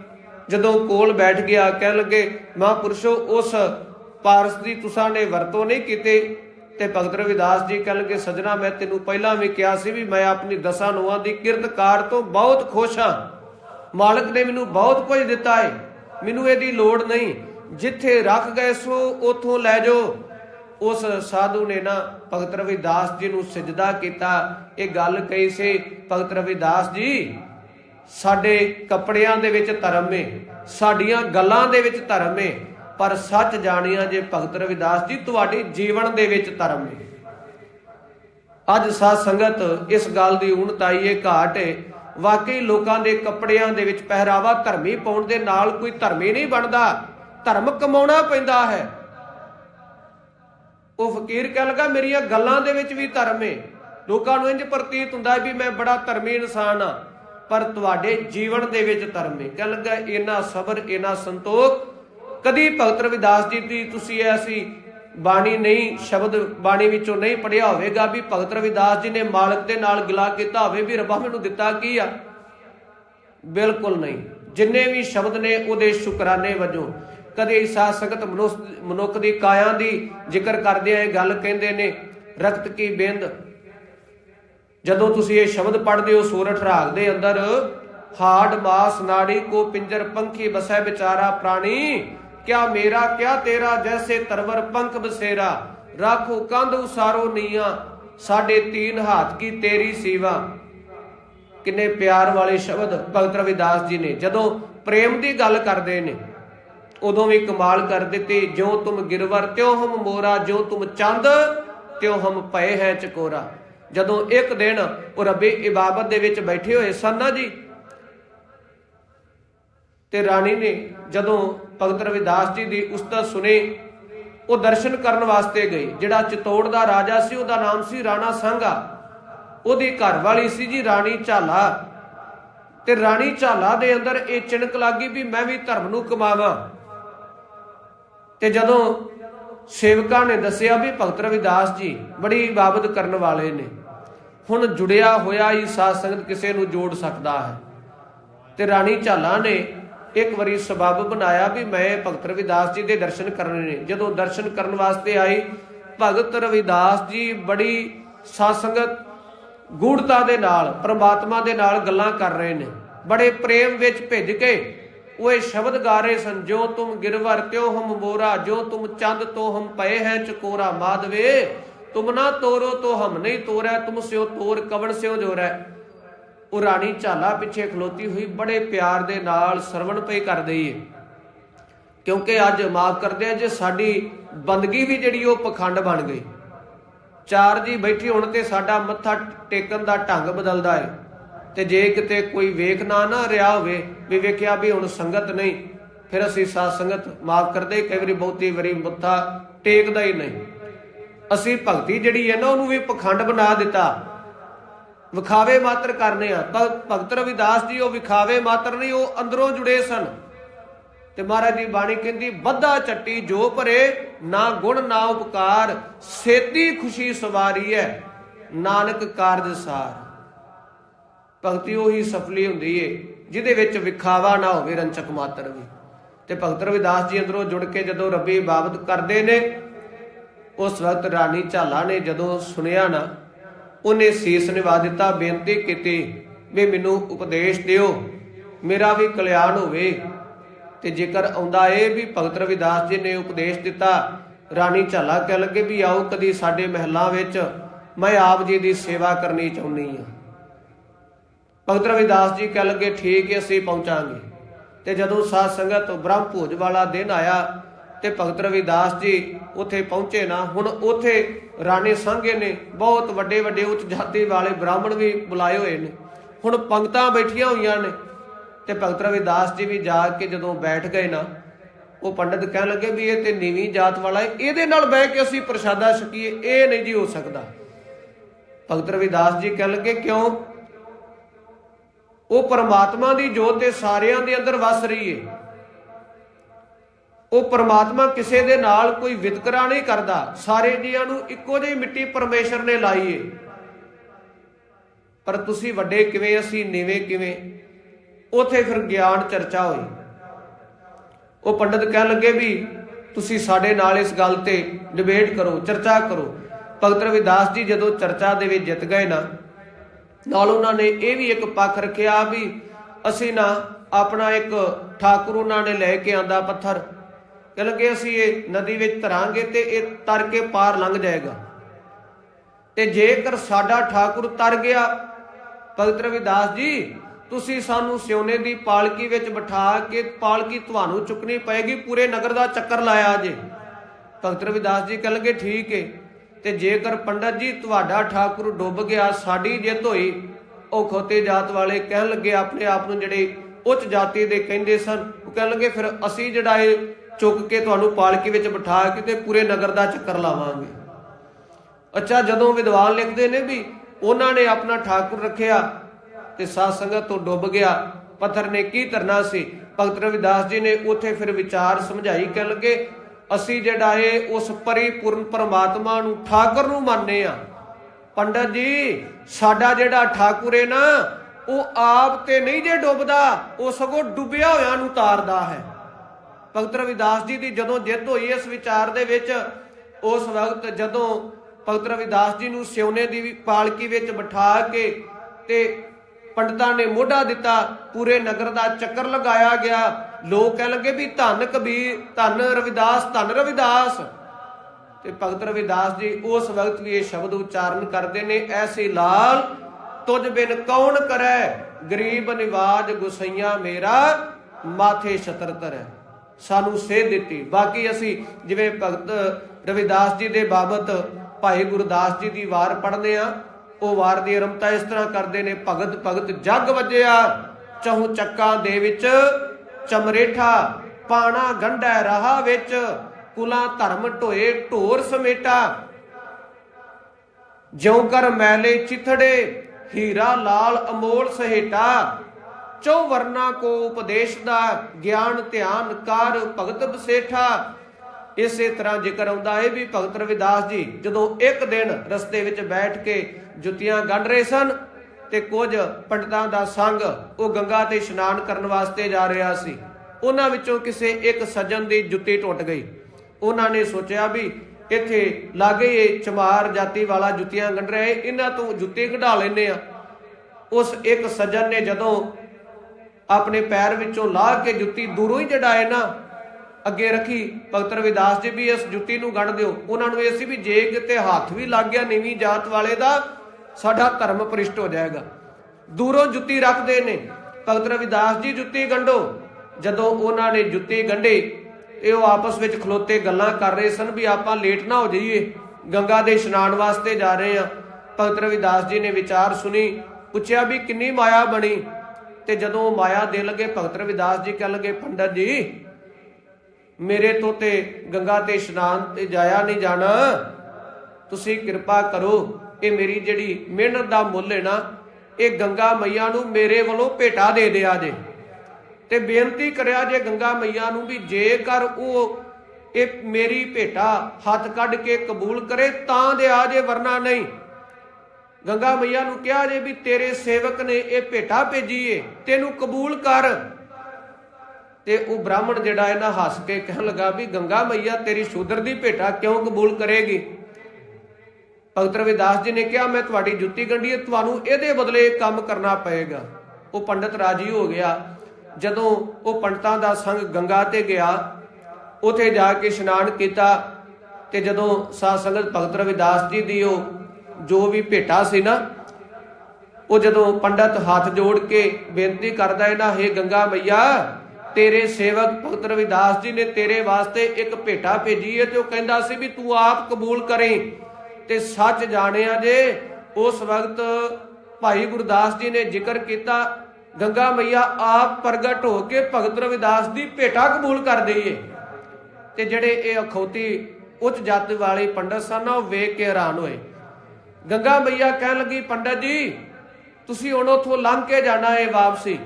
Speaker 1: ਜਦੋਂ ਕੋਲ ਬੈਠ ਗਿਆ, ਕਹਿਣ ਲੱਗੇ, ਮਹਾਂਪੁਰਸ਼ੋ, ਉਸ ਪਾਰਸ ਦੀ ਤੁਸਾਂ ਨੇ ਵਰਤੋਂ ਨਹੀਂ ਕੀਤੀ। ਤੇ ਭਗਤ ਰਵਿਦਾਸ ਜੀ ਕਹਿਣਗੇ ਲੱਗੇ, ਸਜਣਾ, ਮੈਂ ਤੈਨੂੰ ਪਹਿਲਾਂ ਵੀ ਕਿਹਾ ਸੀ ਵੀ ਮੈਂ ਆਪਣੀ ਦਸਾਂ ਨੋਆਂ ਦੀ ਕਿਰਤਕਾਰ ਤੋਂ ਬਹੁਤ ਖੁਸ਼ ਹਾਂ। ਮਾਲਕ ਨੇ ਮੈਨੂੰ ਬਹੁਤ ਕੁਝ ਦਿੱਤਾ ਹੈ ਮੈਨੂੰ ਇਹਦੀ ਲੋੜ ਨਹੀਂ। ਜਿੱਥੇ ਰੱਖ ਗਏ ਸੋ, ਉਥੋਂ ਲੈ ਜਾਓ। ਉਸ ਸਾਧੂ ਨੇ ਨਾ ਭਗਤ ਰਵਿਦਾਸ ਜੀ ਨੂੰ ਸਜਦਾ ਕੀਤਾ। ਇਹ ਗੱਲ ਕਹੀ ਸੀ, ਭਗਤ ਰਵਿਦਾਸ ਜੀ, ਸਾਡੇ ਕੱਪੜਿਆਂ ਦੇ ਵਿੱਚ ਧਰਮ ਏ। ਸਾਡੀਆਂ ਗੱਲਾਂ ਦੇ ਵਿੱਚ ਧਰਮ ਏ। ਪਰ ਸੱਚ ਜਾਣਿਆ ਜੇ ਭਗਤ ਰਵਿਦਾਸ ਜੀ, ਤੁਹਾਡੇ ਜੀਵਨ ਦੇ ਵਿੱਚ ਧਰਮ ਏ ਅੱਜ ਸਾਧ ਸੰਗਤ ਇਸ ਗੱਲ ਦੀ ਉਣਤਾਈ ਏ ਘਾਟ ਏ। ਵਾਕਈ ਲੋਕਾਂ ਦੇ ਕੱਪੜਿਆਂ ਦੇ ਵਿੱਚ ਪਹਿਰਾਵਾ ਧਰਮੀ ਪਾਉਣ ਦੇ ਨਾਲ ਕੋਈ ਧਰਮੀ ਨਹੀਂ ਬਣਦਾ। ਧਰਮ ਕਮਾਉਣਾ ਪੈਂਦਾ ਹੈ। ਉਹ ਫਕੀਰ ਕਹਿ ਲਗਾ, ਮੇਰੀਆਂ ਗੱਲਾਂ ਦੇ ਵਿੱਚ ਵੀ ਧਰਮ ਏ। ਲੋਕਾਂ ਨੂੰ ਇੰਜ ਪ੍ਰਤੀਤ ਹੁੰਦਾ ਵੀ ਮੈਂ ਬੜਾ ਧਰਮੀ ਇਨਸਾਨ ਆ ਪਰ ਤੁਹਾਡੇ ਜੀਵਨ ਦੇ ਵਿੱਚ ਧਰਮ ਏ। ਕਹਿ ਲਗਾ ਇਹਨਾਂ ਸਬਰ, ਇੰਨਾ ਸੰਤੋਖ ਕਦੀ ਭਗਤ ਰਵਿਦਾਸ ਜੀ ਦੀ ਤੁਸੀਂ ਐਸੀ ਬਾਣੀ ਨਹੀਂ, ਸ਼ਬਦ ਬਾਣੀ ਵਿੱਚੋਂ ਨਹੀਂ ਪੜਿਆ ਹੋਵੇਗਾ ਵੀ ਭਗਤ ਰਵਿਦਾਸ ਜੀ ਨੇ ਮਾਲਕ ਦੇ ਨਾਲ ਗਿਲਾ ਕੀਤਾ ਹੋਵੇ ਵੀ ਰੱਬਾ ਮੈਨੂੰ ਦਿੱਤਾ ਕੀ ਆ? ਬਿਲਕੁਲ ਨਹੀਂ। ਜਿੰਨੇ ਵੀ ਸ਼ਬਦ ਨੇ ਉਹਦੇ ਸ਼ੁਕਰਾਨੇ ਵਜੋਂ। ਕਦੇ ਇਸਾ ਸੰਗਤ ਮਨੁੱਖ ਦੀ ਕਾਇਆ ਦੀ ਜ਼ਿਕਰ ਕਰਦੇ ਆ, ਇਹ ਗੱਲ ਕਹਿੰਦੇ ਨੇ, ਰਕਤ ਕੀ ਬਿੰਦ? ਜਦੋਂ ਤੁਸੀਂ ਇਹ ਸ਼ਬਦ ਪੜ੍ਹਦੇ ਹੋ ਸੂਰਠ ਰਾਗ ਦੇ ਅੰਦਰ, ਹਾੜ, ਮਾਸ, ਨਾੜੀ, ਕੋ ਪਿੰਜਰ, ਪੰਖੀ, ਬਸੈ, ਵਿਚਾਰਾ, ਪ੍ਰਾਣੀ ਕਿਆ ਮੇਰਾ, ਕਿਆ ਤੇਰਾ, ਜੈਸੇ ਤਰਵਰ ਪੰਖ ਬਸੇਰਾ। ਰਾਖੋ ਕੰਧ ਉਸਾਰੋ ਨੀਆਂ, ਸਾਡੇ ਤੀਨ ਹੱਥ ਕੀ ਤੇਰੀ ਸੇਵਾ। ਕਿੰਨੇ ਪਿਆਰ ਵਾਲੇ ਸ਼ਬਦ ਭਗਤ ਰਵਿਦਾਸ ਜੀ ਨੇ। ਜਦੋਂ ਪ੍ਰੇਮ ਦੀ ਗੱਲ ਕਰਦੇ ਨੇ, ਉਦੋਂ ਵੀ ਕਮਾਲ ਕਰ ਦਿੱਤੇ, ਜਿਉ ਤੁਮ ਗਿਰਵਰ, ਤਿਉ ਹਮ ਮੋਰਾ, ਜਿਉ ਤੁਮ ਚੰਦ, ਤਿਉ ਹਮ ਪਏ ਹੈ ਚਕੋਰਾ। ਜਦੋਂ ਇੱਕ ਦਿਨ ਉਹ ਰੱਬੇ ਇਬਾਦਤ ਦੇ ਵਿੱਚ ਬੈਠੇ ਹੋਏ, ਸਨ ਨਾ ਜੀ ਤੇ ਰਾਣੀ ਨੇ ਜਦੋਂ ਭਗਤ ਰਵਿਦਾਸ ਜੀ ਦੀ ਉਸਤਤ ਸੁਨੇ, ਉਹ ਦਰਸ਼ਨ ਕਰਨ ਵਾਸਤੇ ਗਏ। ਜਿਹੜਾ ਚਿਤੌੜ ਦਾ ਰਾਜਾ ਸੀ, ਉਹਦਾ ਨਾਮ ਸੀ ਰਾਣਾ ਸੰਘਾ ਉਹਦੀ ਘਰ ਵਾਲੀ ਸੀ ਜੀ ਰਾਣੀ ਝਾਲਾ। ਤੇ ਰਾਣੀ ਝਾਲਾ ਦੇ ਅੰਦਰ ਇਹ ਚਿਣਕ ਲੱਗੀ ਵੀ ਮੈਂ ਵੀ ਧਰਮ ਨੂੰ ਕਮਾਵਾਂ। ਤੇ ਜਦੋਂ ਸੇਵਕਾਂ ਨੇ ਦੱਸਿਆ ਵੀ ਭਗਤ ਰਵਿਦਾਸ ਜੀ ਬੜੀ ਇਬਾਦਤ ਕਰਨ ਵਾਲੇ ਨੇ, ਹੁਣ ਜੁੜਿਆ ਹੋਇਆ ਹੀ ਸਾਧ ਸੰਗਤ ਕਿਸੇ ਨੂੰ ਜੋੜ ਸਕਦਾ ਹੈ। ਤੇ ਰਾਣੀ ਝਾਲਾ ਨੇ ਇੱਕ ਵਾਰੀ ਸਬਬ ਬਣਾਇਆ ਵੀ ਮੈਂ ਭਗਤ ਰਵਿਦਾਸ ਜੀ ਦੇ ਦਰਸ਼ਨ ਕਰਨੇ ਨੇ। ਜਦੋਂ ਦਰਸ਼ਨ ਕਰਨ ਵਾਸਤੇ ਆਈ, ਭਗਤ ਰਵਿਦਾਸ ਜੀ ਬੜੀ ਸਾਧ ਗੂੜਤਾ ਦੇ ਨਾਲ, ਪ੍ਰਮਾਤਮਾ ਦੇ ਨਾਲ ਗੱਲਾਂ ਕਰ ਰਹੇ ਨੇ। ਬੜੇ ਪ੍ਰੇਮ ਵਿੱਚ ਭਿੱਜ ਕੇ ਉਹ ਇਹ ਸ਼ਬਦ ਗਾ ਰਹੇ ਸਨ, ਜੋ ਤੁਮ ਗਿਰਵਰ ਤਿਉ ਹਮ ਮੋਰਾ ਜੋ ਤੁਮ ਚੰਦ ਤੋ ਹਮ ਪਏ ਹੈ ਚਕੋਰਾ ਮਾਦਵੇ ਤੁਮ ਨਾ ਤੋਰੋ ਤੋ ਹਮ ਨਹੀਂ ਤੋਰੈ, ਤੁਮ ਸਿਓ ਤੋਰ ਕਵਣ ਸਿਓ ਜੋਰੈ। ਉਹ ਰਾਣੀ ਝਾਲਾ ਪਿੱਛੇ ਖਲੋਤੀ ਹੋਈ, ਬੜੇ ਪਿਆਰ ਦੇ ਨਾਲ ਸਰਵਣ ਪਈ ਕਰਦੇ ਏ। ਕਿਉਂਕਿ ਅੱਜ ਮਾਫ ਕਰਦੇ ਆ, ਜੇ ਸਾਡੀ ਬੰਦਗੀ ਵੀ ਜਿਹੜੀ ਉਹ ਪਖੰਡ ਬਣ ਗਈ। ਚਾਰ ਜੀ ਬੈਠੇ ਹੁਣ ਤੇ ਸਾਡਾ ਮੱਥਾ ਟੇਕਣ ਦਾ ਢੰਗ ਬਦਲਦਾ ਏ। ਤੇ ਜੇ ਕਿਤੇ ਕੋਈ ਵੇਖ ਨਾ ਨਾ ਰਿਹਾ ਹੋਵੇ ਵੀ ਵੇਖਿਆ ਵੀ ਹੁਣ ਸੰਗਤ ਨਹੀਂ, ਫਿਰ ਅਸੀਂ ਸਾਧ ਸੰਗਤ ਮਾਫ ਕਰਦੇ ਕਈ ਵਾਰੀ ਬਹੁਤੀ ਵਾਰੀ ਮੱਥਾ ਟੇਕਦਾ ਹੀ ਨਹੀਂ। ਅਸੀਂ ਭਗਤੀ ਜਿਹੜੀ ਹੈ ਨਾ, ਉਹਨੂੰ ਵੀ ਪਖੰਡ ਬਣਾ ਦਿੱਤਾ। ਵਿਖਾਵੇ ਮਾਤਰ ਕਰਨੇ ਆ। ਤਾਂ ਭਗਤ ਰਵਿਦਾਸ ਜੀ ਉਹ ਵਿਖਾਵੇ ਮਾਤਰ ਨਹੀਂ, ਉਹ ਅੰਦਰੋਂ ਜੁੜੇ ਸਨ। ਤੇ ਮਹਾਰਾਜ ਦੀ ਬਾਣੀ ਕਹਿੰਦੀ, ਬੱਧਾ ਚੱਟੀ ਜੋ ਭਰੇ, ਨਾ ਗੁਣ, ਨਾ ਉਪਕਾਰ, ਸੇਤੀ ਖੁਸ਼ੀ ਸਵਾਰੀ ਹੈ ਨਾਨਕ ਕਾਰਜ ਸਾਰ। ਭਗਤੀ ਉਹੀ ਸਫਲੀ ਹੁੰਦੀ ਏ, ਜਿਹਦੇ ਵਿੱਚ ਵਿਖਾਵਾ ਨਾ ਹੋਵੇ ਰੰਚਕ ਮਾਤਰ ਵੀ। ਤੇ ਭਗਤ ਰਵਿਦਾਸ ਜੀ ਅੰਦਰੋਂ ਜੁੜ ਕੇ ਜਦੋਂ ਰੱਬੀ ਇਬਾਦਤ ਕਰਦੇ ਨੇ, ਉਸ ਵਕਤ ਰਾਣੀ ਝਾਲਾ ਨੇ ਜਦੋਂ ਸੁਣਿਆ ਨਾ ਉਹਨੇ ਸੀਸ ਨਿਵਾ ਦਿੱਤਾ, ਬੇਨਤੀ ਕੀਤੀ ਵੀ ਮੈਨੂੰ ਉਪਦੇਸ਼ ਦਿਓ, ਮੇਰਾ ਵੀ ਕਲਿਆਣ ਹੋਵੇ। ਤੇ ਜੇਕਰ ਆਉਂਦਾ ਏ ਵੀ ਭਗਤ ਰਵਿਦਾਸ ਜੀ ਨੇ ਉਪਦੇਸ਼ ਦਿੱਤਾ, ਰਾਣੀ ਝਾਲਾ ਕਹਿ ਲੱਗੇ ਵੀ ਆਓ ਕਦੀ ਸਾਡੇ ਮਹਿਲਾਂ ਵਿੱਚ, ਮੈਂ ਆਪ ਜੀ ਦੀ ਸੇਵਾ ਕਰਨੀ ਚਾਹੁੰਨੀ ਆ ਭਗਤ ਰਵਿਦਾਸ ਜੀ ਕਹਿ ਲੱਗੇ, ਠੀਕ ਹੈ, ਅਸੀਂ ਪਹੁੰਚਾਂਗੇ। ਤੇ ਜਦੋਂ ਸਾਧ ਸੰਗਤ ਬ੍ਰਹਮ ਭੋਜ ਵਾਲਾ ਦਿਨ ਆਇਆ ਤੇ ਭਗਤ ਰਵਿਦਾਸ ਜੀ ਉੱਥੇ ਪਹੁੰਚੇ ਨਾ, ਹੁਣ ਉੱਥੇ ਰਾਣੇ ਸੰਘੇ ਨੇ ਬਹੁਤ ਵੱਡੇ ਵੱਡੇ ਉੱਚ ਜਾਤੀ ਵਾਲੇ ਬ੍ਰਾਹਮਣ ਵੀ ਬੁਲਾਏ ਹੋਏ ਨੇ। ਹੁਣ ਪੰਕਤਾਂ ਬੈਠੀਆਂ ਹੋਈਆਂ ਨੇ ਤੇ ਭਗਤ ਰਵਿਦਾਸ ਜੀ ਵੀ ਜਾ ਕੇ ਜਦੋਂ ਬੈਠ ਗਏ ਨਾ, ਉਹ ਪੰਡਤ ਕਹਿਣ ਲੱਗੇ ਵੀ ਇਹ ਤੇ ਨੀਵੀਂ ਜਾਤ ਵਾਲਾ ਹੈ ਇਹਦੇ ਨਾਲ ਬਹਿ ਕੇ ਅਸੀਂ ਪ੍ਰਸ਼ਾਦਾ ਛਕੀਏ, ਇਹ ਨਹੀਂ ਜੀ ਹੋ ਸਕਦਾ। ਭਗਤ ਰਵਿਦਾਸ ਜੀ ਕਹਿਣ ਲੱਗੇ, ਕਿਉਂ? ਉਹ ਪਰਮਾਤਮਾ ਦੀ ਜੋਤ ਤੇ ਸਾਰਿਆਂ ਦੇ ਅੰਦਰ ਵਸ ਰਹੀ ਏ। ਉਹ ਪਰਮਾਤਮਾ ਕਿਸੇ ਦੇ ਨਾਲ ਕੋਈ ਵਿਤਕਰਾ ਨਹੀਂ ਕਰਦਾ। ਸਾਰੇ ਜੀਆਂ ਨੂੰ ਇੱਕੋ ਜਿਹੀ ਮਿੱਟੀ ਪਰਮੇਸ਼ਰ ਨੇ ਲਾਈ ਏ। ਪਰ ਤੁਸੀਂ ਵੱਡੇ ਕਿਵੇਂ, ਅਸੀਂ ਨੀਵੇਂ ਕਿਵੇਂ? ਉਥੇ ਫਿਰ ਗਿਆਨ ਚਰਚਾ ਹੋਈ। ਉਹ ਪੰਡਤ ਕਹਿਣ ਲੱਗੇ ਵੀ ਤੁਸੀਂ ਸਾਡੇ ਨਾਲ ਇਸ ਗੱਲ ਤੇ ਡਿਬੇਟ ਕਰੋ, ਚਰਚਾ ਕਰੋ। ਭਗਤ ਰਵਿਦਾਸ ਜੀ ਜਦੋਂ ਚਰਚਾ ਦੇ ਵਿੱਚ ਜਿੱਤ ਗਏ ਨਾ, ਨਾਲ ਉਹਨਾਂ ਨੇ ਇਹ ਵੀ ਇੱਕ ਪੱਖ ਰੱਖਿਆ ਵੀ ਅਸੀਂ ਨਾ ਆਪਣਾ ਇੱਕ ਠਾਕੁਰ ਉਹਨਾਂ ਨੇ ਲੈ ਕੇ ਆਂਦਾ ਪੱਥਰ। ਕਹਿ ਲੱਗੇ ਅਸੀਂ ਇਹ ਨਦੀ ਵਿੱਚ ਧਰਾਂਗੇ ਤੇ ਇਹ ਤਰ ਕੇ ਪਾਰ ਲੰਘ ਜਾਏਗਾ। ਤੇ ਜੇਕਰ ਸਾਡਾ ਠਾਕੁਰ ਤਰ ਗਿਆ, ਭਗਤ ਰਵਿਦਾਸ ਜੀ, ਤੁਸੀਂ ਸਾਨੂੰ ਸਿਉਨੇ ਦੀ ਪਾਲਕੀ ਵਿੱਚ ਬਿਠਾ ਕੇ ਪਾਲਕੀ ਤੁਹਾਨੂੰ ਚੁੱਕਣੀ ਪਏਗੀ, ਪੂਰੇ ਨਗਰ ਦਾ ਚੱਕਰ ਲਾਇਆ ਜੇ। ਭਗਤ ਰਵਿਦਾਸ ਜੀ ਕਹਿ ਲਗੇ, ਠੀਕ ਏ। ਤੇ ਜੇਕਰ ਪੰਡਤ ਜੀ, ਤੁਹਾਡਾ ਠਾਕੁਰ ਡੁੱਬ ਗਿਆ, ਸਾਡੀ ਜਿੱਤ ਹੋਈ ਉਹ ਖੋਤੇ ਜਾਤ ਵਾਲੇ ਕਹਿਣ ਲੱਗੇ, ਆਪਣੇ ਆਪ ਨੂੰ ਜਿਹੜੇ ਉੱਚ ਜਾਤੀ ਦੇ ਕਹਿੰਦੇ ਸਨ, ਉਹ ਕਹਿਣ ਲੱਗੇ, ਫਿਰ ਅਸੀਂ ਜਿਹੜਾ ਇਹ ਚੁੱਕ ਕੇ ਤੁਹਾਨੂੰ ਪਾਲਕੀ ਵਿੱਚ ਬਿਠਾ ਕੇ ਤੇ ਪੂਰੇ ਨਗਰ ਦਾ ਚੱਕਰ ਲਾਵਾਂਗੇ। ਅੱਛਾ, ਜਦੋਂ ਵਿਦਵਾਨ ਲਿਖਦੇ ਨੇ ਵੀ ਉਹਨਾਂ ਨੇ ਆਪਣਾ ਠਾਕੁਰ ਰੱਖਿਆ ਤੇ ਸਾਧ ਸੰਗਤ ਤੋਂ ਡੁੱਬ ਗਿਆ, ਪੱਥਰ ਨੇ ਕੀ ਕਰਨਾ ਸੀ? ਭਗਤ ਰਵਿਦਾਸ ਜੀ ਨੇ ਉੱਥੇ ਫਿਰ ਵਿਚਾਰ ਸਮਝਾਈ ਕਹਿ ਲਗੇ, ਅਸੀਂ ਜਿਹੜਾ ਏ ਉਸ ਪਰਿਪੂਰਨ ਪਰਮਾਤਮਾ ਨੂੰ ਠਾਕੁਰ ਨੂੰ ਮੰਨਦੇ ਆ ਪੰਡਤ ਜੀ, ਸਾਡਾ ਜਿਹੜਾ ਠਾਕੁਰ ਏ ਨਾ, ਉਹ ਆਪ ਤੇ ਨਹੀਂ ਜੇ ਡੁੱਬਦਾ, ਉਹ ਸਗੋਂ ਡੁੱਬਿਆ ਹੋਇਆ ਨੂੰ ਤਾਰਦਾ ਹੈ। ਭਗਤ ਰਵਿਦਾਸ ਜੀ ਦੀ ਜਦੋਂ ਜਿੱਦ ਹੋਈ ਇਸ ਵਿਚਾਰ ਦੇ ਵਿੱਚ, ਉਸ ਵਕਤ ਜਦੋਂ ਭਗਤ ਰਵਿਦਾਸ ਜੀ ਨੂੰ ਸਿਉਨੇ ਦੀ ਪਾਲਕੀ ਵਿੱਚ ਬਿਠਾ ਕੇ ਤੇ ਪੰਡਤਾਂ ਨੇ ਮੋਢਾ ਦਿੱਤਾ, ਪੂਰੇ ਨਗਰ ਦਾ ਚੱਕਰ ਲਗਾਇਆ ਗਿਆ। ਲੋਕ ਕਹਿਣ ਲੱਗੇ ਵੀ ਧੰਨ ਕਬੀਰ, ਧੰਨ ਰਵਿਦਾਸ ਧੰਨ ਰਵਿਦਾਸ। ਤੇ ਭਗਤ ਰਵਿਦਾਸ ਜੀ ਉਸ ਵਕਤ ਵੀ ਇਹ ਸ਼ਬਦ ਉਚਾਰਨ ਕਰਦੇ ਨੇ, ਐਸੀ ਲਾਲ, ਤੁਝ ਬਿਨ ਕੌਣ ਕਰੈ? ਗਰੀਬ ਨਿਵਾਜ ਗੁਸਈਆ ਮੇਰਾ, ਮਾਥੇ ਛਤਰ ਤਰੈ ਸਾਨੂੰ ਸੇਧ ਦਿੱਤੀ। ਬਾਕੀ ਅਸੀਂ ਜਿਵੇਂ ਭਗਤ ਰਵਿਦਾਸ ਜੀ ਦੇ ਬਾਬਤ ਭਾਈ ਗੁਰਦਾਸ ਜੀ ਦੀ ਵਾਰ ਪੜ੍ਹਦੇ ਆ ਉਹ ਵਾਰ ਦੀ ਅਰੰਭਤਾ ਇਸ ਤਰ੍ਹਾਂ ਕਰਦੇ ਨੇ, ਭਗਤ ਭਗਤ ਜਗ ਵੱਜਿਆ, ਚਹੂ ਚੱਕਾਂ ਦੇ ਵਿੱਚ, ਚਮਰੇਠਾ ਪਾਣਾ ਗੰਢੈ ਰਹਾ ਵਿੱਚ, ਕੁਲਾਂ ਧਰਮ ਢੋਏ ਢੋਰ ਸਮੇਟਾ। ਜਿਉ ਕਰ ਮੈਲੇ ਚਿਥੜੇ, ਹੀਰਾ ਲਾਲ ਅਮੋਲ ਸਹੇਟਾ। ਚੌ ਵਰਨਾ ਕੋ ਉਪਦੇਸ਼ ਦਾ ਗਿਆਨ ਧਿਆਨ ਕਰ ਭਗਤ ਬਸੇਠਾ। ਇਸੇ ਤਰ੍ਹਾਂ ਜ਼ਿਕਰ ਆਉਂਦਾ ਹੈ ਵੀ ਭਗਤ ਰਵਿਦਾਸ ਜੀ, ਜਦੋਂ ਇੱਕ ਦਿਨ ਰਸਤੇ ਵਿੱਚ ਬੈਠ ਕੇ ਜੁੱਤੀਆਂ ਗੰਢ ਰਹੇ ਸਨ ਤੇ ਕੁਝ ਪੰਡਤਾਂ ਦਾ ਸੰਗ ਉਹ ਗੰਗਾ ਤੇ ਇਸ਼ਨਾਨ ਕਰਨ ਵਾਸਤੇ ਜਾ ਰਿਹਾ ਸੀ, ਉਹਨਾਂ ਵਿੱਚੋਂ ਕਿਸੇ ਇੱਕ ਸੱਜਣ ਦੀ ਜੁੱਤੀ ਟੁੱਟ ਗਈ। ਉਹਨਾਂ ਨੇ ਸੋਚਿਆ ਵੀ ਇੱਥੇ ਲਾਗੇ ਇਹ ਚਮਾਰ ਜਾਤੀ ਵਾਲਾ ਜੁੱਤੀਆਂ ਗੰਢ ਰਿਹਾ ਹੈ ਇਹਨਾਂ ਤੋਂ ਜੁੱਤੀ ਕਢਾ ਲੈਨੇ ਆ ਉਸ ਇੱਕ ਸੱਜਣ ਨੇ ਜਦੋਂ ਆਪਣੇ ਪੈਰ ਵਿੱਚੋਂ ਲਾਹ ਕੇ ਜੁੱਤੀ ਦੂਰੋਂ ਹੀ ਜੜਾਏ ਨਾ, ਅੱਗੇ ਰੱਖੀ। ਭਗਤ ਰਵਿਦਾਸ ਜੀ ਵੀ ਇਸ ਜੁੱਤੀ ਨੂੰ ਗੰਢ ਦਿਓ। ਉਹਨਾਂ ਨੂੰ ਇਹ ਸੀ ਵੀ ਜੇ ਕਿਤੇ ਹੱਥ ਵੀ ਲੱਗ ਗਿਆ ਨੀਵੀਂ ਜਾਤ ਵਾਲੇ ਦਾ, ਸਾਡਾ ਧਰਮ ਪ੍ਰਿਸ਼ਟ ਹੋ ਜਾਏਗਾ। ਦੂਰੋਂ ਜੁੱਤੀ ਰੱਖਦੇ ਨੇ। ਭਗਤ ਰਵਿਦਾਸ ਜੀ ਜੁੱਤੀ ਗੰਢੋ। ਜਦੋਂ ਉਹਨਾਂ ਨੇ ਜੁੱਤੀ ਗੰਢੇ ਇਹ ਉਹ ਆਪਸ ਵਿੱਚ ਖਲੋਤੇ ਗੱਲਾਂ ਕਰ ਰਹੇ ਸਨ ਵੀ ਆਪਾਂ ਲੇਟ ਨਾ ਹੋ ਜਾਈਏ, ਗੰਗਾ ਦੇ ਇਸ਼ਨਾਨ ਵਾਸਤੇ ਜਾ ਰਹੇ ਆ ਭਗਤ ਰਵਿਦਾਸ ਜੀ ਨੇ ਵਿਚਾਰ ਸੁਣੀ, ਪੁੱਛਿਆ ਵੀ ਕਿੰਨੀ ਮਾਇਆ ਬਣੀ। ਤੇ ਜਦੋਂ ਮਾਇਆ ਦੇ ਲਗੇ, ਭਗਤ ਰਵਿਦਾਸ ਜੀ ਕਹਿ ਲਗੇ, ਪੰਡਤ ਜੀ, ਮੇਰੇ ਤੋਂ ਤੇ ਗੰਗਾ ਤੇ ਇਸ਼ਨਾਨ ਤੇ ਜਾਇਆ ਨਹੀਂ ਜਾਣਾ। ਤੁਸੀਂ ਕਿਰਪਾ ਕਰੋ, ਇਹ ਮੇਰੀ ਜਿਹੜੀ ਮਿਹਨਤ ਦਾ ਮੁੱਲ ਹੈ ਨਾ, ਇਹ ਗੰਗਾ ਮਈਆ ਨੂੰ ਮੇਰੇ ਵੱਲੋਂ ਭੇਟਾ ਦੇ ਦਿਆ ਜੇ। ਤੇ ਬੇਨਤੀ ਕਰਿਆ ਜੇ ਗੰਗਾ ਮਈਆ ਨੂੰ ਵੀ, ਜੇਕਰ ਉਹ ਇਹ ਮੇਰੀ ਭੇਟਾ ਹੱਥ ਕੱਢ ਕੇ ਕਬੂਲ ਕਰੇ, ਤਾਂ ਦੇ ਆ ਜੇ, ਵਰਨਾ ਨਹੀਂ। ਗੰਗਾ ਮਈਆ ਨੂੰ ਕਿਹਾ ਜੇ ਵੀ ਤੇਰੇ ਸੇਵਕ ਨੇ ਇਹ ਭੇਟਾ ਭੇਜੀ ਏ, ਤੈਨੂੰ ਕਬੂਲ ਕਰ। ਤੇ ਉਹ ਬ੍ਰਾਹਮਣ ਜਿਹੜਾ ਇਹਨਾਂ ਹੱਸ ਕੇ ਕਹਿਣ ਲੱਗਾ ਵੀ ਗੰਗਾ ਮਈਆ, ਤੇਰੀ ਸ਼ੂਦਰ ਦੀ ਭੇਟਾ ਕਿਉਂ ਕਬੂਲ ਕਰੇਗੀ? ਭਗਤ ਰਵਿਦਾਸ ਜੀ ਨੇ ਕਿਹਾ, ਮੈਂ ਤੁਹਾਡੀ ਜੁੱਤੀ ਗੰਢੀ ਤੁਹਾਨੂੰ ਇਹਦੇ ਬਦਲੇ ਕੰਮ ਕਰਨਾ ਪਏਗਾ। ਉਹ ਪੰਡਤ ਰਾਜੀ ਹੋ ਗਿਆ। ਜਦੋਂ ਉਹ ਪੰਡਤਾਂ ਦਾ ਸੰਗ ਗੰਗਾ ਤੇ ਗਿਆ, ਉਥੇ ਜਾ ਕੇ ਇਸ਼ਨਾਨ ਕੀਤਾ ਤੇ ਜਦੋਂ ਸਾਧ ਸੰਗਤ ਭਗਤ ਰਵਿਦਾਸ ਜੀ ਦੀ ਉਹ ਜੋ ਵੀ ਭੇਟਾ ਸੀ ਨਾ, ਉਹ ਜਦੋਂ ਪੰਡਤ ਹੱਥ ਜੋੜ ਕੇ ਬੇਨਤੀ ਕਰਦਾ ਹੈ ਨਾ, ਹੇ ਗੰਗਾ ਮਈਆ ਤੇਰੇ ਸੇਵਕ ਭਗਤ ਰਵਿਦਾਸ ਜੀ ਨੇ ਤੇਰੇ ਵਾਸਤੇ ਇੱਕ ਭੇਟਾ ਭੇਜੀ ਹੈ ਤੇ ਉਹ ਕਹਿੰਦਾ ਸੀ ਵੀ ਤੂੰ ਆਪ ਕਬੂਲ ਕਰੇ। ਤੇ ਸੱਚ ਜਾਣਿਆ ਜੇ, ਉਸ ਵਕਤ ਭਾਈ ਗੁਰਦਾਸ ਜੀ ਨੇ ਜ਼ਿਕਰ ਕੀਤਾ, ਗੰਗਾ ਮਈਆ ਆਪ ਪ੍ਰਗਟ ਹੋ ਕੇ ਭਗਤ ਰਵਿਦਾਸ ਦੀ ਭੇਟਾ ਕਬੂਲ ਕਰ ਦਈਏ। ਤੇ ਜਿਹੜੇ ਇਹ ਅਖੌਤੀ ਉੱਚ ਜਾਤ ਵਾਲੇ ਪੰਡਤ ਸਨ ਉਹ ਵੇਖ ਕੇ ਹੈਰਾਨ ਹੋਏ। ਗੰਗਾ ਮਈਆ ਕਹਿਣ ਲੱਗੀ, ਪੰਡਤ ਜੀ, ਤੁਸੀਂ ਹੁਣ ਉਥੋਂ ਲੰਘ ਕੇ ਜਾਣਾ ਏ ਵਾਪਸੀ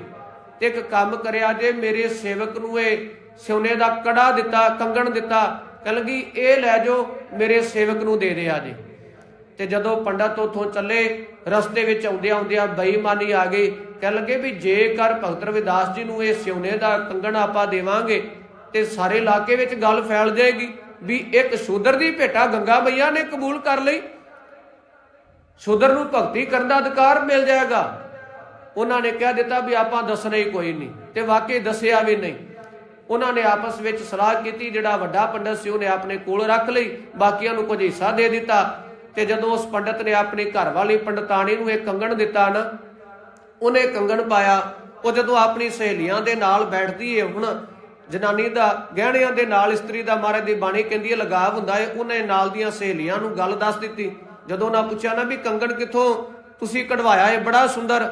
Speaker 1: ਤੇ ਇੱਕ ਕੰਮ ਕਰਿਆ ਜੇ, ਮੇਰੇ ਸੇਵਕ ਨੂੰ ਇਹ ਸੋਨੇ ਦਾ ਕੜਾ ਦਿੱਤਾ, ਕੰਗਣ ਦਿੱਤਾ। ਕਹਿਣ ਲੱਗੀ, ਇਹ ਲੈ ਜਾਓ, ਮੇਰੇ ਸੇਵਕ ਨੂੰ ਦੇ ਦਿਆ ਜੇ। ਤੇ ਜਦੋਂ ਪੰਡਤ ਉਥੋਂ ਚੱਲੇ, ਰਸਤੇ ਵਿੱਚ ਆਉਂਦਿਆਂ ਆਉਂਦਿਆਂ ਬੇਈਮਾਨੀ ਆ ਗਈ। ਕਹਿ ਲੱਗੇ ਵੀ, ਜੇਕਰ ਭਗਤ ਰਵਿਦਾਸ ਜੀ ਨੂੰ ਇਹ ਸੋਨੇ ਦਾ ਕੰਗਣ ਆਪਾਂ ਦੇਵਾਂਗੇ, ਤੇ ਸਾਰੇ ਇਲਾਕੇ ਵਿੱਚ ਗੱਲ ਫੈਲ ਜਾਏਗੀ ਵੀ ਇੱਕ ਸ਼ੂਦਰ ਦੀ ਭੇਟਾ ਗੰਗਾ ਮਈਆ ਨੇ ਕਬੂਲ ਕਰ ਲਈ। ਸ਼ੁਦਰ ਨੂੰ ਭਗਤੀ ਕਰਨ ਦਾ ਅਧਿਕਾਰ ਮਿਲ ਜਾਏਗਾ। ਉਹਨਾਂ ਨੇ ਕਹਿ ਦਿੱਤਾ ਵੀ ਆਪਾਂ ਦੱਸਣਾ ਹੀ ਕੋਈ ਨਹੀਂ ਤੇ ਵਾਕਈ ਦੱਸਿਆ ਵੀ ਨਹੀਂ। ਉਹਨਾਂ ਨੇ ਆਪਸ ਵਿੱਚ ਸਲਾਹ ਕੀਤੀ, ਜਿਹੜਾ ਵੱਡਾ ਪੰਡਤ ਸੀ ਉਹਨੇ ਆਪਣੇ ਕੋਲ ਰੱਖ ਲਈ, ਬਾਕੀਆਂ ਨੂੰ ਕੁਝ ਹਿੱਸਾ ਦੇ ਦਿੱਤਾ ਤੇ ਜਦੋਂ ਉਸ ਪੰਡਤ ਨੇ ਆਪਣੀ ਘਰ ਵਾਲੀ ਪੰਡਤਾਣੀ ਨੂੰ ਇਹ ਕੰਗਣ ਦਿੱਤਾ ਨਾ, ਉਹਨੇ ਕੰਗਣ ਪਾਇਆ, ਉਹ ਜਦੋਂ ਆਪਣੀ ਸਹੇਲੀਆਂ ਦੇ ਨਾਲ ਬੈਠਦੀ ਏ, ਹੁਣ ਜਨਾਨੀ ਦਾ, ਗਹਿਣਿਆਂ ਦੇ ਨਾਲ ਇਸਤਰੀ ਦਾ ਮਹਾਰਾਜ ਦੀ ਬਾਣੀ ਕਹਿੰਦੀ ਹੈ ਲਗਾਵ ਹੁੰਦਾ ਏ, ਉਹਨੇ ਨਾਲ ਦੀਆਂ ਸਹੇਲੀਆਂ ਨੂੰ ਗੱਲ ਦੱਸ ਦਿੱਤੀ। ਜਦੋਂ ਉਹਨਾਂ ਪੁੱਛਿਆ ਨਾ ਵੀ ਕੰਗਣ ਕਿੱਥੋਂ, ਤੁਸੀਂ ਕਢਵਾਇਆ ਹੈ ਬੜਾ ਸੁੰਦਰ।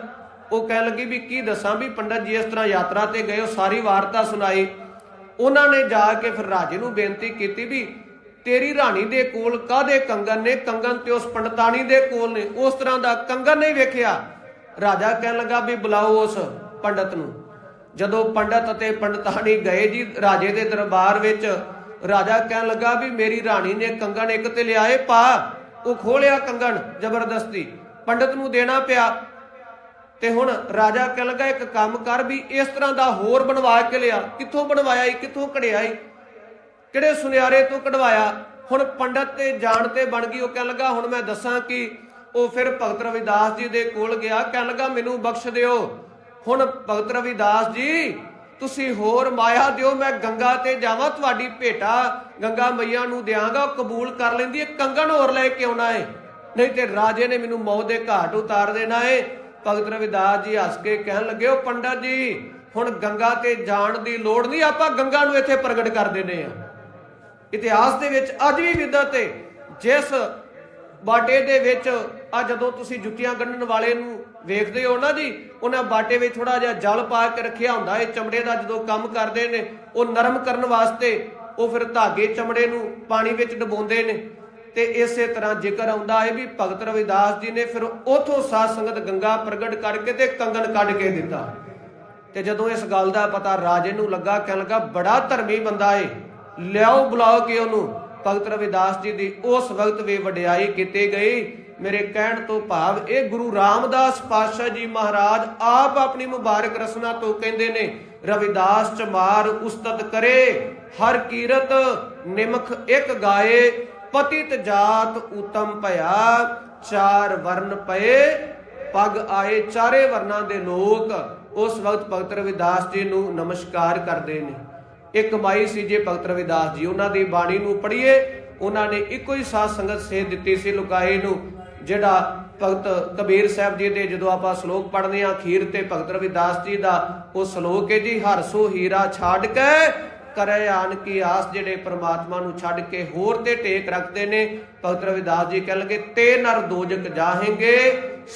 Speaker 1: ਉਹ ਕਹਿਣ ਲੱਗੀ ਵੀ ਕੀ ਦੱਸਾਂ ਵੀ ਪੰਡਤ ਜੀ ਇਸ ਤਰ੍ਹਾਂ ਯਾਤਰਾ ਤੇ ਗਏ, ਉਹ ਸਾਰੀ ਵਾਰਤਾ ਸੁਣਾਈ। ਉਹਨਾਂ ਨੇ ਜਾ ਕੇ ਫਿਰ ਰਾਜੇ ਨੂੰ ਬੇਨਤੀ ਕੀਤੀ ਵੀ ਤੇਰੀ ਰਾਣੀ ਦੇ ਕੋਲ ਕਾਦੇ ਕੰਗਨ ਨੇ? ਕੰਗਨ ਤੇ ਉਸ ਪੰਡਤਾਣੀ ਦੇ ਕੋਲ ਨੇ। ਉਸ ਤਰ੍ਹਾਂ ਦਾ ਕੰਗਨ ਨਹੀਂ ਵੇਖਿਆ। ਰਾਜਾ ਕਹਿਣ ਲੱਗਾ ਵੀ ਬੁਲਾਓ ਉਸ ਪੰਡਤ ਨੂੰ। ਜਦੋਂ ਪੰਡਤ ਅਤੇ ਪੰਡਤਾਣੀ ਗਏ ਜੀ ਰਾਜੇ ਦੇ ਦਰਬਾਰ ਵਿੱਚ, ਰਾਜਾ ਕਹਿਣ ਲੱਗਾ ਵੀ ਮੇਰੀ ਰਾਣੀ ਨੇ ਕੰਗਣ ਇੱਕ ਤੇ ਲਿਆਏ, ਪਾ। ਉਹ ਖੋਲਿਆ ਕੰਗਣ, ਜ਼ਬਰਦਸਤੀ। ਪੰਡਤ ਨੂੰ ਦੇਣਾ ਪਿਆ। ਤੇ ਹੁਣ ਰਾਜਾ ਕਹਿਣ ਲੱਗਾ, ਇੱਕ ਕੰਮ ਕਰ ਵੀ ਇਸ ਤਰ੍ਹਾਂ ਦਾ ਹੋਰ ਬਣਵਾ ਕੇ ਲਿਆ। ਕਿੱਥੋਂ ਬਣਵਾਇਆ ਈ, ਕਿੱਥੋਂ ਕਢਿਆ ਈ? ਕਿਹੜੇ ਸੁਨਿਆਰੇ ਤੋਂ ਕਢਵਾਇਆ? ਹੁਣ ਪੰਡਤ ਤੇ ਜਾਣ ਤੇ ਬਣ ਗਈ, ਉਹ ਕਹਿਣ ਲੱਗਾ, ਹੁਣ ਮੈਂ ਦੱਸਾਂ ਕਿ ਉਹ ਫਿਰ ਭਗਤ ਰਵਿਦਾਸ ਜੀ ਦੇ ਕੋਲ ਗਿਆ। ਕਹਿਣ ਲੱਗਾ, ਮੈਨੂੰ ਬਖਸ਼ ਦਿਓ। ਹੁਣ ਭਗਤ ਰਵਿਦਾਸ ਜੀ ਤੁਸੀਂ ਹੋਰ ਮਾਇਆ ਦਿਓ, ਮੈਂ ਗੰਗਾ ਤੇ ਜਾਵਾਂ, ਤੁਹਾਡੀ ਭੇਟਾ ਗੰਗਾ ਮਈਆ ਨੂੰ ਦਿਆਂਗਾ, ਉਹ ਕਬੂਲ ਕਰ ਲੈਂਦੀ ਹੈ, ਕੰਗਣ ਹੋਰ ਲੈ ਕੇ ਆਉਣਾ ਏ। ਨਹੀਂ ਤੇ ਰਾਜੇ ਨੇ ਮੈਨੂੰ ਮੌਤ ਦੇ ਘਾਟ ਉਤਾਰ ਦੇਣਾ ਏ। ਭਗਤ ਰਵਿਦਾਸ ਜੀ ਹੱਸ ਕੇ ਕਹਿਣ ਲੱਗੇ, ਉਹ ਪੰਡਤ ਜੀ, ਹੁਣ ਗੰਗਾ ਤੇ ਜਾਣ ਦੀ ਲੋੜ ਨਹੀਂ, ਆਪਾਂ ਗੰਗਾ ਨੂੰ ਇੱਥੇ ਪ੍ਰਗਟ ਕਰ ਦਿੰਦੇ ਆ ਇਤਿਹਾਸ ਦੇ ਵਿੱਚ ਅੱਜ ਵੀ ਵਿਦਤ ਹੈ ਜਿਸ ਬਾਟੇ ਦੇ ਵਿੱਚ ਆ ਜਦੋਂ ਤੁਸੀਂ ਜੁੱਤੀਆਂ ਗੰਢਣ ਵਾਲੇ ਨੂੰ ਵੇਖਦੇ ਹੋ ਨਾ ਜੀ ਉਹਨਾਂ ਬਾਟੇ ਵਿੱਚ ਥੋੜਾ ਜਿਹਾ ਜਲ ਪਾ ਕੇ ਰੱਖਿਆ ਹੁੰਦਾ ਹੈ। ਚਮੜੇ ਦਾ ਜਦੋਂ ਕੰਮ ਕਰਦੇ ਨੇ, ਉਹ ਨਰਮ ਕਰਨ ਵਾਸਤੇ ਉਹ ਫਿਰ ਧਾਗੇ ਚਮੜੇ ਨੂੰ ਪਾਣੀ ਵਿੱਚ ਡਬੋਂਦੇ ਨੇ। ਤੇ ਇਸੇ ਤਰ੍ਹਾਂ ਜ਼ਿਕਰ ਆਉਂਦਾ ਹੈ ਵੀ ਭਗਤ ਰਵਿਦਾਸ ਜੀ ਨੇ ਫਿਰ ਉਥੋਂ ਸਾਧ ਸੰਗਤ ਗੰਗਾ ਪ੍ਰਗਟ ਕਰਕੇ ਤੇ ਕੰਗਣ ਕੱਢ ਕੇ ਦਿੱਤਾ। ਤੇ ਜਦੋਂ ਇਸ ਗੱਲ ਦਾ ਪਤਾ ਰਾਜੇ ਨੂੰ ਲੱਗਾ, ਕਹਿਣ ਲੱਗਾ, ਬੜਾ ਧਰਮੀ ਬੰਦਾ ਏ, ਲਿਆਓ, ਬੁਲਾਓ ਕਿ ਉਹਨੂੰ ਭਗਤ ਰਵਿਦਾਸ ਜੀ ਦੀ ਉਸ ਵਕਤ ਵੀ ਵਡਿਆਈ ਕੀਤੀ ਗਈ ਮੇਰੇ ਕਹਿਣ ਤੋਂ ਭਾਵ ਇਹ ਗੁਰੂ ਰਾਮਦਾਸ ਪਾਤਸ਼ਾਹ ਜੀ ਮਹਾਰਾਜ ਆਪ ਆਪਣੀ ਮੁਬਾਰਕ ਰਸਨਾ ਤੋਂ ਕਹਿੰਦੇ ਨੇ, ਰਵਿਦਾਸ ਚਮਾਰ ਉਸਤਤ ਕਰੇ, ਹਰ ਕੀਰਤ ਨਿਮਖ ਇੱਕ ਗਾਏ, ਪਤਿਤ ਜਾਤ ਉਤਮ ਭਇਆ, ਚਾਰ ਵਰਨ ਪਏ, ਪਗ ਆਏ ਚਾਰੇ ਵਰਨਾਂ ਦੇ ਲੋਕ, ਉਸ ਵਕਤ ਭਗਤ ਰਵਿਦਾਸ ਜੀ ਨੂੰ ਨਮਸਕਾਰ ਕਰਦੇ ਨੇ। ਇੱਕ ਮਾਈ ਸੀ ਜੇ ਭਗਤ ਰਵਿਦਾਸ ਜੀ, ਉਹਨਾਂ ਦੀ ਬਾਣੀ ਨੂੰ ਪੜ੍ਹੀਏ, ਉਹਨਾਂ ਨੇ ਇੱਕੋ ਹੀ ਸਾਧ ਸੰਗਤ ਸੇਧ ਦਿੱਤੀ ਸੀ, ਲੁਕਾਏ ਨੂੰ ਜਿਹੜਾ ਭਗਤ ਕਬੀਰ ਸਾਹਿਬ ਜੀ ਦੇ ਜਦੋਂ ਆਪਾਂ ਸ਼ਲੋਕ ਪੜ੍ਹਦੇ ਹਾਂ, ਅਖੀਰ ਤੇ ਭਗਤ ਰਵਿਦਾਸ ਜੀ ਦਾ, ਉਹ ਸ਼ਲੋਕ ਹੈ ਜੀ, ਹਰ ਸੋ ਹੀਰਾ ਛੱਡ ਕੇ ਕਰੇ ਆਨ ਕੀ ਆਸ ਜਿਹੜੇ ਪ੍ਰਮਾਤਮਾ ਨੂੰ ਛੱਡ ਕੇ ਹੋਰ ਤੇ ਟੇਕ ਰੱਖਦੇ ਨੇ। ਭਗਤ ਰਵਿਦਾਸ ਜੀ ਕਹਿ ਲਗੇ, ਤੇ ਨਰ ਦੋਜਕ ਜਾਹੇਂਗੇ,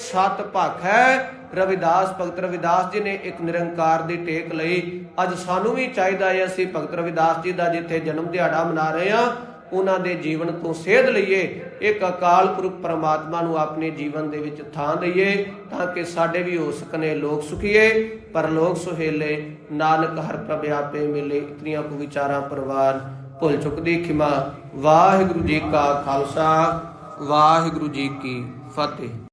Speaker 1: ਸਤ ਭਖ ਹੈ। ਰਵਿਦਾਸ, ਭਗਤ ਰਵਿਦਾਸ ਜੀ ਨੇ ਇੱਕ ਨਿਰੰਕਾਰ ਦੀ ਟੇਕ ਲਈ। ਅੱਜ ਸਾਨੂੰ ਵੀ ਚਾਹੀਦਾ ਹੈ ਅਸੀਂ ਭਗਤ ਰਵਿਦਾਸ ਜੀ ਦਾ ਜਿੱਥੇ ਜਨਮ ਦਿਹਾੜਾ ਮਨਾ ਰਹੇ ਹਾਂ ਉਹਨਾਂ ਦੇ ਜੀਵਨ ਤੋਂ ਸੇਧ ਲਈਏ, ਇੱਕ ਅਕਾਲ ਪੁਰਖ ਪਰਮਾਤਮਾ ਨੂੰ ਆਪਣੇ ਜੀਵਨ ਦੇ ਵਿੱਚ ਥਾਂ ਦਈਏ ਤਾਂ ਕਿ ਸਾਡੇ ਵੀ ਹੋ ਸਕਨੇ ਲੋਕ ਸੁਖੀਏ ਪਰਲੋਕ ਸੁਹੇਲੇ ਨਾਨਕ ਹਰ ਪ੍ਰਭ ਆਪੇ ਮਿਲੇ, ਇਤਨੀਆਂ ਕੁ ਵਿਚਾਰਾਂ ਪਰਵਾਰ ਭੁੱਲ ਚੁੱਕਦੀ ਖਿਮਾ। ਵਾਹਿਗੁਰੂ ਜੀ ਕਾ ਖਾਲਸਾ, ਵਾਹਿਗੁਰੂ ਜੀ ਕੀ ਫਤਿਹ।